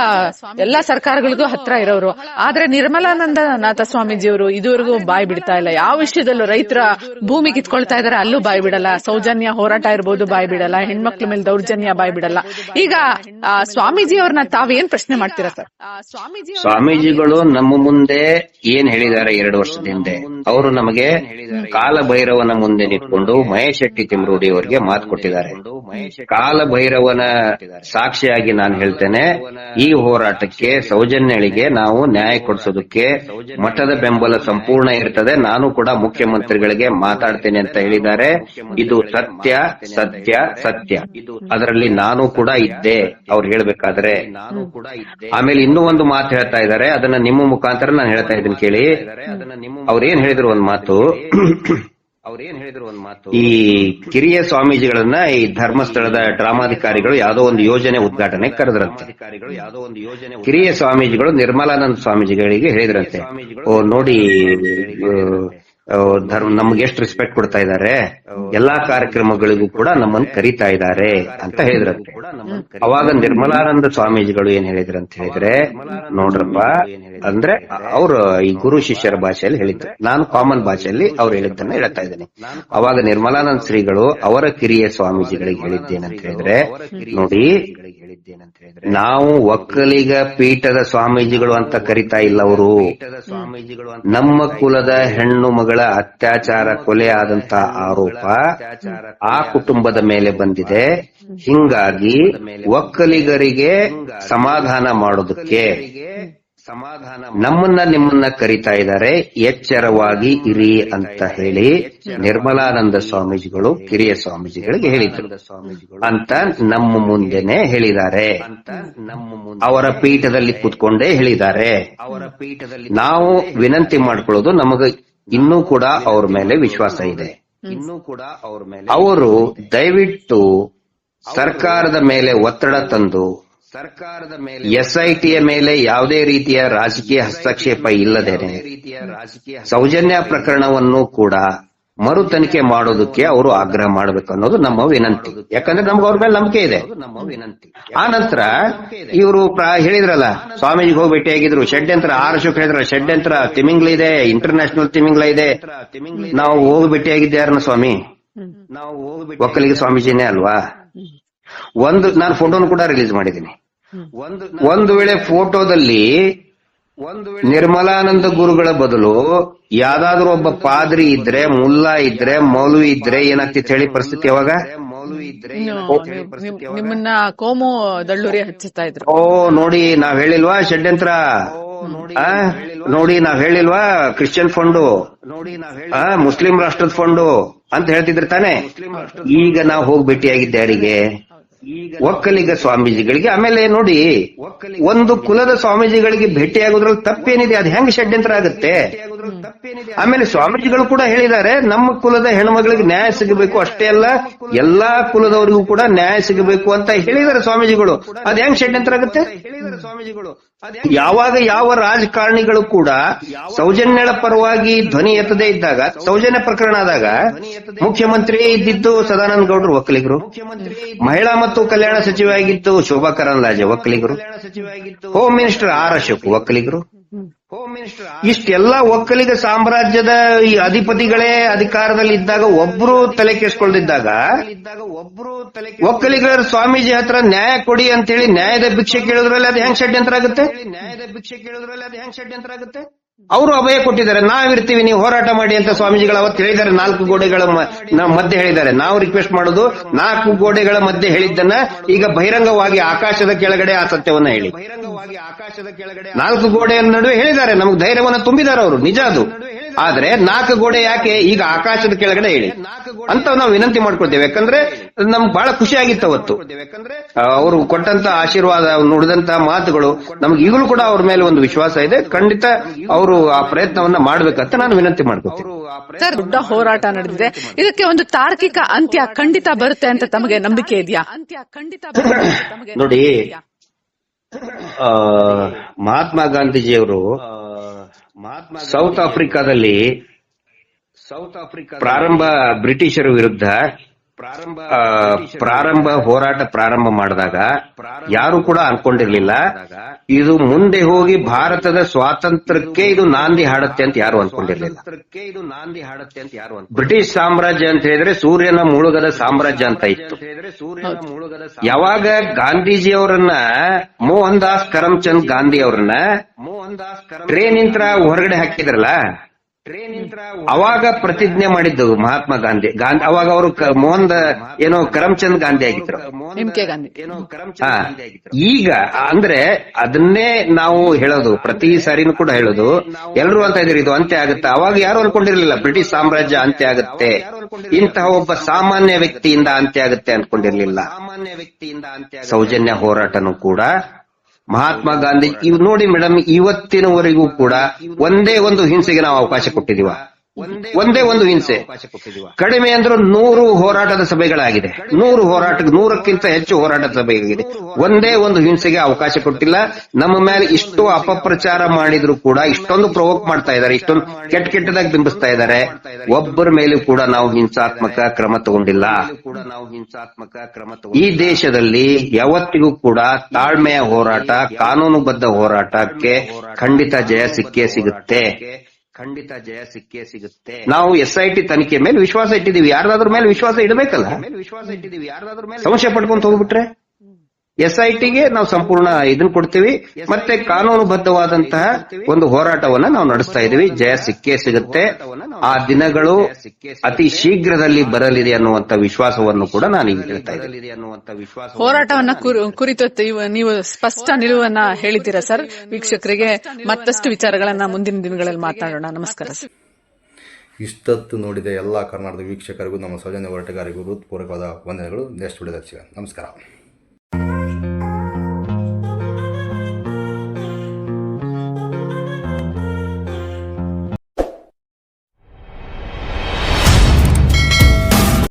S3: ಎಲ್ಲಾ ಸರ್ಕಾರಗಳಿಗೂ ಹತ್ರ ಇರೋರು. ಆದ್ರೆ ನಿರ್ಮಲಾನಂದ ನಾಥ ಸ್ವಾಮೀಜಿಯವರು ಇದುವರೆಗೂ ಬಾಯಿ ಬಿಡ್ತಾ ಇಲ್ಲ. ಯಾವ ವಿಷಯದಲ್ಲೂ ರೈತರ ಭೂಮಿ ಕಿತ್ಕೊಳ್ತಾ ಇದಾರೆ ಅಲ್ಲೂ ಬಾಯಿ ಬಿಡಲ್ಲ. ಸೌಜನ್ಯ ಹೋರಾಟ ಇರ್ಬೋದು, ಬಾಯಿ ಬಿಡಲ್ಲ. ಹೆಣ್ಮಕ್ಳ ಮೇಲೆ ದೌರ್ಜನ್ಯ ಬಾಯಿ ಬಿಡಲ್ಲ. ಈಗ ಸ್ವಾಮೀಜಿ ಅವ್ರನ್ನ ತಾವೇನ್ ಪ್ರಶ್ನೆ ಮಾಡ್ತೀರಾ ಸರ್? ಸ್ವಾಮೀಜಿ
S4: ಸ್ವಾಮೀಜಿಗಳು ನಮ್ಮ ಮುಂದೆ ಏನ್ ಹೇಳಿದ್ದಾರೆ ಎರಡು ವರ್ಷದ ಹಿಂದೆ? ಅವರು ನಮಗೆ ಕಾಲ ಭೈರವನ ಮುಂದೆ ನಿಂತ್ಕೊಂಡು ಮಹೇಶ್ ಶೆಟ್ಟಿ ತಿಮ್ರೂಡಿ ಅವರಿಗೆ ಮಾತು ಕೊಟ್ಟಿದ್ದಾರೆ. ಕಾಲ ಭೈರವನ ಸಾಕ್ಷಿಯಾಗಿ ನಾನು ಹೇಳ್ತೇನೆ ಈ ಹೋರಾಟಕ್ಕೆ ಸೌಜನ್ಯಳಿಗೆ ನಾವು ನ್ಯಾಯ ಕೊಡಿಸೋದಕ್ಕೆ ಮಠದ ಬೆಂಬಲ ಸಂಪೂರ್ಣ ಇರ್ತದೆ. ನಾನು ಕೂಡ ಮುಖ್ಯಮಂತ್ರಿಗಳಿಗೆ ಮಾತಾಡ್ತೇನೆ ಅಂತ ಹೇಳಿದ್ದಾರೆ. ಇದು ಸತ್ಯ ಸತ್ಯ ಸತ್ಯ. ಅದರಲ್ಲಿ ನಾನು ಕೂಡ ಇದ್ದೆ ಅವ್ರು ಹೇಳಬೇಕಾದ್ರೆ. ನಾನು ಆಮೇಲೆ ಇನ್ನೂ ಒಂದು ಮಾತು ಹೇಳ್ತಾ ಇದ್ದಾರೆ. ಅದನ್ನ ನಿಮ್ಮ ಮುಖಾಂತರ ನಾನು ಹೇಳ್ತಾ ಇದ್ದೀನಿ ಕೇಳಿ. ಅವ್ರೇನ್ ಹೇಳಿದ್ರು ಒಂದ್ ಮಾತು? ಅವ್ರೇನ್ ಹೇಳಿದ್ರು ಒಂದ್ ಮಾತು? ಈ ಕಿರಿಯ ಸ್ವಾಮೀಜಿಗಳನ್ನ ಈ ಧರ್ಮಸ್ಥಳದ ಡ್ರಾಮಾಧಿಕಾರಿಗಳು ಯಾವ್ದೋ ಒಂದು ಯೋಜನೆ ಉದ್ಘಾಟನೆ ಕರೆದ್ರಂತೆ. ಯಾವ್ದೋ ಒಂದು ಯೋಜನೆ ಕಿರಿಯ ಸ್ವಾಮೀಜಿಗಳು ನಿರ್ಮಲಾನಂದ ಸ್ವಾಮೀಜಿಗಳಿಗೆ ಹೇಳಿದ್ರಂತೆ. ಓ ನೋಡಿ ಧರ್ಮ, ನಮ್ಗೆ ಎಷ್ಟು ರೆಸ್ಪೆಕ್ಟ್ ಕೊಡ್ತಾ ಇದ್ದಾರೆ ಎಲ್ಲಾ ಕಾರ್ಯಕ್ರಮಗಳಿಗೂ ಕೂಡ ನಮ್ಮನ್ನು ಕರಿತಾ ಇದ್ದಾರೆ ಅಂತ ಹೇಳಿದ್ರಂತೆ. ಅವಾಗ ನಿರ್ಮಲಾನಂದ ಸ್ವಾಮೀಜಿಗಳು ಏನ್ ಹೇಳಿದ್ರು ಅಂತ ಹೇಳಿದ್ರೆ, ನೋಡ್ರಪ್ಪ, ಅಂದ್ರೆ ಅವ್ರ ಈ ಗುರು ಶಿಷ್ಯರ ಭಾಷೆಯಲ್ಲಿ ಹೇಳಿದ್ರು. ನಾನು ಕಾಮನ್ ಭಾಷೆಯಲ್ಲಿ ಅವ್ರು ಹೇಳಿದ್ದನ್ನ ಹೇಳ್ತಾ ಇದ್ದೇನೆ. ಅವಾಗ ನಿರ್ಮಲಾನಂದ ಶ್ರೀಗಳು ಅವರ ಕಿರಿಯ ಸ್ವಾಮೀಜಿಗಳಿಗೆ ಹೇಳಿದ್ದೇನಂತ ಹೇಳಿದ್ರೆ, ನೋಡಿ, ನಾವು ಒಕ್ಕಲಿಗ ಪೀಠದ ಸ್ವಾಮೀಜಿಗಳು ಅಂತ ಕರಿತಾ ಇಲ್ಲ ಅವರು. ನಮ್ಮ ಕುಲದ ಹೆಣ್ಣು ಮಗಳ ಅತ್ಯಾಚಾರ ಕೊಲೆ ಆದಂತಹ ಆರೋಪ ಆ ಕುಟುಂಬದ ಮೇಲೆ ಬಂದಿದೆ. ಹಿಂಗಾಗಿ ಒಕ್ಕಲಿಗರಿಗೆ ಸಮಾಧಾನ ಮಾಡೋದಕ್ಕೆ ಸಮಾಧಾನ ನಮ್ಮನ್ನ ನಿಮ್ಮನ್ನ ಕರಿತಾ ಇದ್ದಾರೆ. ಎಚ್ಚರವಾಗಿ ಇರಿ ಅಂತ ಹೇಳಿ ನಿರ್ಮಲಾನಂದ ಸ್ವಾಮೀಜಿಗಳು, ಕಿರಿಯ ಸ್ವಾಮೀಜಿಗಳಿಗೆ ಹೇಳಿದ್ರು. ಅಂತ ನಮ್ಮ ಮುಂದೆನೆ ಹೇಳಿದ್ದಾರೆ. ಅವರ ಪೀಠದಲ್ಲಿ ಕುತ್ಕೊಂಡೇ ಹೇಳಿದ್ದಾರೆ. ಅವರ ಪೀಠದಲ್ಲಿ ನಾವು ವಿನಂತಿ ಮಾಡ್ಕೊಳ್ಳೋದು ನಮಗ ಇನ್ನೂ ಕೂಡ ಅವ್ರ ಮೇಲೆ ವಿಶ್ವಾಸ ಇದೆ. ಇನ್ನೂ ಕೂಡ ಅವ್ರ ಮೇಲೆ ಅವರು ದಯವಿಟ್ಟು ಸರ್ಕಾರದ ಮೇಲೆ ಒತ್ತಡ ತಂದು ಸರ್ಕಾರದ ಮೇಲೆ ಎಸ್ಐಟಿಯ ಮೇಲೆ ಯಾವುದೇ ರೀತಿಯ ರಾಜಕೀಯ ಹಸ್ತಕ್ಷೇಪ ಇಲ್ಲದೇನೆ ಸೌಜನ್ಯ ಪ್ರಕರಣವನ್ನು ಕೂಡ ಮರು ತನಿಖೆ ಮಾಡೋದಕ್ಕೆ ಅವರು ಆಗ್ರಹ ಮಾಡ್ಬೇಕು ಅನ್ನೋದು ನಮ್ಮ ವಿನಂತಿ. ಯಾಕಂದ್ರೆ ನಮ್ಗೆ ಅವ್ರ ಮೇಲೆ ನಂಬಿಕೆ ಇದೆ. ನಮ್ಮ ವಿನಂತಿ ಆ ನಂತರ ಇವರು ಹೇಳಿದ್ರಲ್ಲ, ಸ್ವಾಮೀಜಿಗೆ ಹೋಗಿ ಭೇಟಿಯಾಗಿದ್ರು ಷಡ್ಯಂತ್ರ ಆರು ಹೇಳಿದ್ರ ಷಡ್ಯಂತ್ರ ತಿಮಿಂಗ್ಲ ಇದೆ ಇಂಟರ್ನ್ಯಾಷನಲ್ ತಿಮಿಂಗ್ಲ ಇದೆ. ನಾವು ಹೋಗಿ ಭೇಟಿ ಯಾರನ್ನ ಸ್ವಾಮಿ? ನಾವು ಒಕ್ಕಲಿಗ ಸ್ವಾಮೀಜಿನೇ ಅಲ್ವಾ? ಒಂದು, ನಾನು ಫೋಟೋನು ಕೂಡ ರಿಲೀಸ್ ಮಾಡಿದ್ದೀನಿ. ಒಂದು ಒಂದು ವೇಳೆ ಫೋಟೋದಲ್ಲಿ ನಿರ್ಮಲಾನಂದ ಗುರುಗಳ ಬದಲು ಯಾವ್ದಾದ್ರು ಒಬ್ಬ ಪಾದ್ರಿ ಇದ್ರೆ ಮುಲ್ಲಾ ಇದ್ರೆ ಮೌಲ್ವಿ ಇದ್ರೆ ಏನಾಗ್ತಿತ್ತು ಹೇಳಿ ಪರಿಸ್ಥಿತಿ ಯಾವಾಗ? ಮೌಲ್ವಿ ಇದ್ರೆ
S3: ನಿಮ್ಮನ್ನ ಕೋಮು ದಳ್ಳೂರಿ ಹಚ್ಚುತ್ತಾ ಇದ್ರು.
S4: ಓ ನೋಡಿ ನಾವ್ ಹೇಳಿಲ್ವಾ ಷಡ್ಯಂತ್ರ? ನೋಡಿ ನಾವ್ ಹೇಳಿಲ್ವಾ? Christian fund? ನೋಡಿ ನಾವ್ ಮುಸ್ಲಿಂ ರಾಷ್ಟ್ರದ ಫಂಡು ಅಂತ ಹೇಳ್ತಿದ್ರು ತಾನೆ? ಈಗ ನಾವು ಹೋಗಿ ಭೇಟಿಯಾಗಿದ್ದೆ ಯಾರಿಗೆ ಒಕ್ಕಲಿಗ ಸ್ವಾಮೀಜಿಗಳಿಗೆ ಆಮೇಲೆ ನೋಡಿ ಒಂದು ಕುಲದ ಸ್ವಾಮೀಜಿಗಳಿಗೆ ಭೇಟಿಯಾಗೋದ್ರಲ್ಲಿ ತಪ್ಪೇನಿದೆ? ಅದು ಹೆಂಗ್ ಷಡ್ಯಂತ್ರ ಆಗುತ್ತೆ? ಆಮೇಲೆ ಸ್ವಾಮೀಜಿಗಳು ಕೂಡ ಹೇಳಿದ್ದಾರೆ ನಮ್ಮ ಕುಲದ ಹೆಣ್ಮಗಳಿಗೆ ನ್ಯಾಯ ಸಿಗಬೇಕು ಅಷ್ಟೇ ಅಲ್ಲ ಎಲ್ಲಾ ಕುಲದವರಿಗೂ ಕೂಡ ನ್ಯಾಯ ಸಿಗಬೇಕು ಅಂತ ಹೇಳಿದ್ದಾರೆ ಸ್ವಾಮೀಜಿಗಳು. ಅದ್ ಹೆಂಗ್ ಷಡ್ಯಂತ್ರ ಆಗುತ್ತೆ? ಸ್ವಾಮೀಜಿಗಳು ಯಾವಾಗ ಯಾವ ರಾಜಕಾರಣಿಗಳು ಕೂಡ ಸೌಜನ್ಯಳ ಪರವಾಗಿ ಧ್ವನಿ ಎತ್ತದೇ ಇದ್ದಾಗ ಸೌಜನ್ಯ ಪ್ರಕರಣ ಆದಾಗ ಮುಖ್ಯಮಂತ್ರಿ ಇದ್ದಿದ್ದು ಸದಾನಂದ ಗೌಡರು ಒಕ್ಕಲಿಗರು. ಮಹಿಳಾ ಮತ್ತು ಕಲ್ಯಾಣ ಸಚಿವ ಆಗಿದ್ದು ಶೋಭಾ ಕರಂದ್ಲಾಜೆ ಒಕ್ಕಲಿಗರು. ಹೋಮ್ ಮಿನಿಸ್ಟರ್ ಆರ್ ಅಶೋಕ್ ಒಕ್ಕಲಿಗರು. ಇಷ್ಟೆಲ್ಲ ಒಕ್ಕಲಿಗ ಸಾಮ್ರಾಜ್ಯದ ಈ ಅಧಿಪತಿಗಳೇ ಅಧಿಕಾರದಲ್ಲಿ ಇದ್ದಾಗ ಒಬ್ರು ತಲೆ ಕೆಡಿಸ್ಕೊಳ್ದಿದ್ದಾಗ ಒಕ್ಕಲಿಗರ ಸ್ವಾಮೀಜಿ ಹತ್ರ ನ್ಯಾಯ ಕೊಡಿ ಅಂತ ಹೇಳಿ ನ್ಯಾಯದ ಭಿಕ್ಷೆ ಕೇಳಿದ್ರಲ್ಲಿ ಅದು ಹೆಂಗ್ ಷಡ್ಯಂತ್ರ ಆಗುತ್ತೆ? ನ್ಯಾಯದ ಭಿಕ್ಷೆ ಕೇಳಿದ್ರಲ್ಲಿ ಅದು ಹೆಂಗ್ ಷಡ್ಯಂತ್ರ ಆಗುತ್ತೆ? ಅವರು ಅಭಯ ಕೊಟ್ಟಿದ್ದಾರೆ. ನಾವಿರ್ತೀವಿ ನೀವು ಹೋರಾಟ ಮಾಡಿ ಅಂತ ಸ್ವಾಮೀಜಿಗಳು ಅವತ್ತು ಹೇಳಿದ್ದಾರೆ. ನಾಲ್ಕು ಗೋಡೆಗಳ ಮಧ್ಯೆ ಹೇಳಿದ್ದಾರೆ. ನಾವು ರಿಕ್ವೆಸ್ಟ್ ಮಾಡೋದು, ನಾಲ್ಕು ಗೋಡೆಗಳ ಮಧ್ಯೆ ಹೇಳಿದ್ದನ್ನ ಈಗ ಬಹಿರಂಗವಾಗಿ ಆಕಾಶದ ಕೆಳಗಡೆ ಆ ಸತ್ಯವನ್ನ ಹೇಳಿ. ಬಹಿರಂಗವಾಗಿ ಆಕಾಶದ ಕೆಳಗಡೆ ನಾಲ್ಕು ಗೋಡೆಯ ನಡುವೆ ಹೇಳಿದ್ದಾರೆ. ನಮ್ಗೆ ಧೈರ್ಯವನ್ನ ತುಂಬಿದ್ದಾರೆ ಅವರು, ನಿಜ ಅದು. ಆದ್ರೆ ನಾಲ್ಕು ಗೋಡೆ ಯಾಕೆ? ಈಗ ಆಕಾಶದ ಕೆಳಗಡೆ ಹೇಳಿ. ಅಂತ ನಾವು ವಿನಂತಿ ಮಾಡ್ಕೊಳ್ತೇವೆ. ಯಾಕಂದ್ರೆ ನಮ್ಗೆ ಬಹಳ ಖುಷಿ ಆಗಿತ್ತು ಅವತ್ತು. ಅವರು ಕೊಟ್ಟಂತ ಆಶೀರ್ವಾದ ನುಡಿದಂತ ಮಾತುಗಳು, ನಮ್ಗೆ ಈಗಲೂ ಕೂಡ ಅವ್ರ ಮೇಲೆ ಒಂದು ವಿಶ್ವಾಸ ಇದೆ. ಖಂಡಿತ ಅವರು ಆ ಪ್ರಯತ್ನವನ್ನ ಮಾಡ್ಬೇಕಂತ ನಾನು ವಿನಂತಿ ಮಾಡ್ಕೊತೀನಿ
S3: ಸರ್ ದೊಡ್ಡ ಹೋರಾಟ ನಡೆದಿದೆ ಇದಕ್ಕೆ ಒಂದು ತಾರ್ಕಿಕ ಅಂತ್ಯ ಖಂಡಿತ ಬರುತ್ತೆ ಅಂತ ತಮಗೆ ನಂಬಿಕೆ ಇದೆಯಾ ಅಂತ್ಯ ಖಂಡಿತ
S4: ನೋಡಿ
S3: ಮಹಾತ್ಮ?
S4: ಆ, ಮಹಾತ್ಮ ಗಾಂಧೀಜಿಯವರು ಸೌತ್ ಆಫ್ರಿಕಾದಲ್ಲಿ ಸೌತ್ ಆಫ್ರಿಕಾ ಪ್ರಾರಂಭ ಬ್ರಿಟಿಷರ ವಿರುದ್ಧ ಪ್ರಾರಂಭ ಪ್ರಾರಂಭ ಹೋರಾಟ ಪ್ರಾರಂಭ ಮಾಡಿದಾಗ ಯಾರು ಕೂಡ ಅನ್ಕೊಂಡಿರ್ಲಿಲ್ಲ ಇದು ಮುಂದೆ ಹೋಗಿ ಭಾರತದ ಸ್ವಾತಂತ್ರ್ಯಕ್ಕೆ ಇದು ನಾಂದಿ ಹಾಡುತ್ತೆ ಅಂತ ಯಾರು ಅನ್ಕೊಂಡಿರ್ಲಿಲ್ಲ ಇದು ನಾಂದಿ ಹಾಡತ್ತೆ ಅಂತ ಯಾರು ಬ್ರಿಟಿಷ್ ಸಾಮ್ರಾಜ್ಯ ಅಂತ ಹೇಳಿದ್ರೆ ಸೂರ್ಯನ ಮುಳುಗದ ಸಾಮ್ರಾಜ್ಯ ಅಂತ ಇತ್ತು. ಯಾವಾಗ ಗಾಂಧೀಜಿ ಅವರನ್ನ ಮೋಹನ್ ದಾಸ್ ಕರಮ್ಚಂದ್ ಗಾಂಧಿ ಅವರನ್ನ ಟ್ರೇನ್ ಇಂತ್ರ ಹೊರಗಡೆ ಹಾಕಿದ್ರಲ್ಲ? ಅವಾಗ ಪ್ರತಿಜ್ಞೆ ಮಾಡಿದ್ದು ಮಹಾತ್ಮ ಗಾಂಧಿ. ಗಾಂಧಿ ಅವಾಗ ಅವರು ಮೋಹನ್ ಏನೋ ಕರಮ್ಚಂದ್ ಗಾಂಧಿ ಆಗಿದ್ರು. ಈಗ ಅಂದ್ರೆ ಅದನ್ನೇ ನಾವು ಹೇಳೋದು ಪ್ರತಿ ಸಾರಿನೂ ಕೂಡ ಹೇಳೋದು. ಎಲ್ಲರೂ ಅಂತ ಇದ್ರು ಇದು ಅಂತ್ಯ ಆಗುತ್ತೆ. ಅವಾಗ ಯಾರು ಅನ್ಕೊಂಡಿರ್ಲಿಲ್ಲ ಬ್ರಿಟಿಷ್ ಸಾಮ್ರಾಜ್ಯ ಅಂತ್ಯ ಆಗುತ್ತೆ. ಇಂತಹ ಒಬ್ಬ ಸಾಮಾನ್ಯ ವ್ಯಕ್ತಿಯಿಂದ ಅಂತ್ಯ ಆಗುತ್ತೆ ಅನ್ಕೊಂಡಿರ್ಲಿಲ್ಲ. ಸಾಮಾನ್ಯ ವ್ಯಕ್ತಿಯಿಂದ ಅಂತ್ಯ ಸೌಜನ್ಯ ಹೋರಾಟನೂ ಕೂಡ ಮಹಾತ್ಮ ಗಾಂಧಿ ಇವ್ ನೋಡಿ ಮೇಡಮ್ ಇವತ್ತಿನವರೆಗೂ ಕೂಡ ಒಂದೇ ಒಂದು ಹಿಂಸೆಗೆ ನಾವು ಅವಕಾಶ ಕೊಟ್ಟಿದೀವ ಒಂದೇ ಒಂದು ಹಿಂಸೆ. ಕಡಿಮೆ ಅಂದ್ರೂ ನೂರು ಹೋರಾಟದ ಸಭೆಗಳಾಗಿದೆ. ನೂರು ಹೋರಾಟ ನೂರಕ್ಕಿಂತ ಹೆಚ್ಚು ಹೋರಾಟದ ಸಭೆಗಳಿದೆ ಒಂದೇ ಒಂದು ಹಿಂಸೆಗೆ ಅವಕಾಶ ಕೊಟ್ಟಿಲ್ಲ. ನಮ್ಮ ಮೇಲೆ ಇಷ್ಟು ಅಪಪ್ರಚಾರ ಮಾಡಿದ್ರು ಕೂಡ ಇಷ್ಟೊಂದು ಪ್ರವೋಕ್ ಮಾಡ್ತಾ ಇದ್ದಾರೆ. ಇಷ್ಟೊಂದು ಕೆಟ್ಟ ಕೆಟ್ಟದಾಗಿ ಬಿಂಬಿಸ್ತಾ ಇದ್ದಾರೆ. ಒಬ್ಬರ ಮೇಲೂ ಕೂಡ ನಾವು ಹಿಂಸಾತ್ಮಕ ಕ್ರಮ ತಗೊಂಡಿಲ್ಲ. ಕೂಡ ನಾವು ಹಿಂಸಾತ್ಮಕ ಕ್ರಮ ಈ ದೇಶದಲ್ಲಿ ಯಾವತ್ತಿಗೂ ಕೂಡ ತಾಳ್ಮೆಯ ಹೋರಾಟ ಕಾನೂನುಬದ್ಧ ಹೋರಾಟಕ್ಕೆ ಖಂಡಿತ ಜಯ ಸಿಕ್ಕೇ ಸಿಗುತ್ತೆ. ಖಂಡಿತ ಜಯ ಸಿಕ್ಕೇ ಸಿಗುತ್ತೆ. ನಾವು ಎಸ್ ಐ ಟಿ ತನಿಖೆ ಮೇಲೆ ವಿಶ್ವಾಸ ಇಟ್ಟಿದೀವಿ ಯಾರ್ದಾದ್ರ ಮೇಲೆ ವಿಶ್ವಾಸ ಇಡಬೇಕಲ್ಲ? ಮೇಲೆ ವಿಶ್ವಾಸ ಇಟ್ಟಿದೀವಿ ಯಾರ್ದಾದ್ರ ಮೇಲೆ ಸಮಸ್ಯೆ ಪಡ್ಕೊಂತ ಹೋಗ್ಬಿಟ್ರೆ? ಎಸ್ ಐ ಟಿಗೆ ನಾವು ಸಂಪೂರ್ಣ ಇದನ್ನ ಕೊಡ್ತೀವಿ. ಮತ್ತೆ ಕಾನೂನುಬದ್ಧವಾದಂತಹ ಒಂದು ಹೋರಾಟವನ್ನ ನಾವು ನಡೆಸ್ತಾ ಇದೀವಿ ಜಯ ಸಿಕ್ಕೇ ಸಿಗುತ್ತೆ. ಆ ದಿನಗಳು ಅತಿ ಶೀಘ್ರದಲ್ಲಿ ಬರಲಿದೆ ಅನ್ನುವಂತ ವಿಶ್ವಾಸವನ್ನು ಕೂಡ ನಾನು ಈಗ ಹೇಳ್ತಾ ಇದ್ದೀನಿ. ಅನ್ನುವಂತ ವಿಶ್ವಾಸ
S3: ಹೋರಾಟವನ್ನ ಕುರು- ಕುರಿತು ನೀವು ಸ್ಪಷ್ಟ ನಿಲುವನ್ನ ಹೇಳಿದ್ದೀರಾ ಸರ್? ವೀಕ್ಷಕರಿಗೆ ಮತ್ತಷ್ಟು ವಿಚಾರಗಳನ್ನ ಮುಂದಿನ ದಿನಗಳಲ್ಲಿ ಮಾತಾಡೋಣ. ನಮಸ್ಕಾರ ಸರ್.
S1: ಇಷ್ಟೊತ್ತು ನೋಡಿದ ಎಲ್ಲ ಕರ್ನಾಟಕ ವೀಕ್ಷಕರಿಗೂ ನಮ್ಮ ಸೌಜನ್ಯ ಹೋರಾಟಗಾರಿಗೂ ಹೃತ್ಪೂರ್ವಕವಾದ ವಂದನೆಗಳು. ನೆಕ್ಸ್ಟ್ ವಿಡಿಯೋದಲ್ಲಿ ಸಿಗೋಣ. ನಮಸ್ಕಾರ.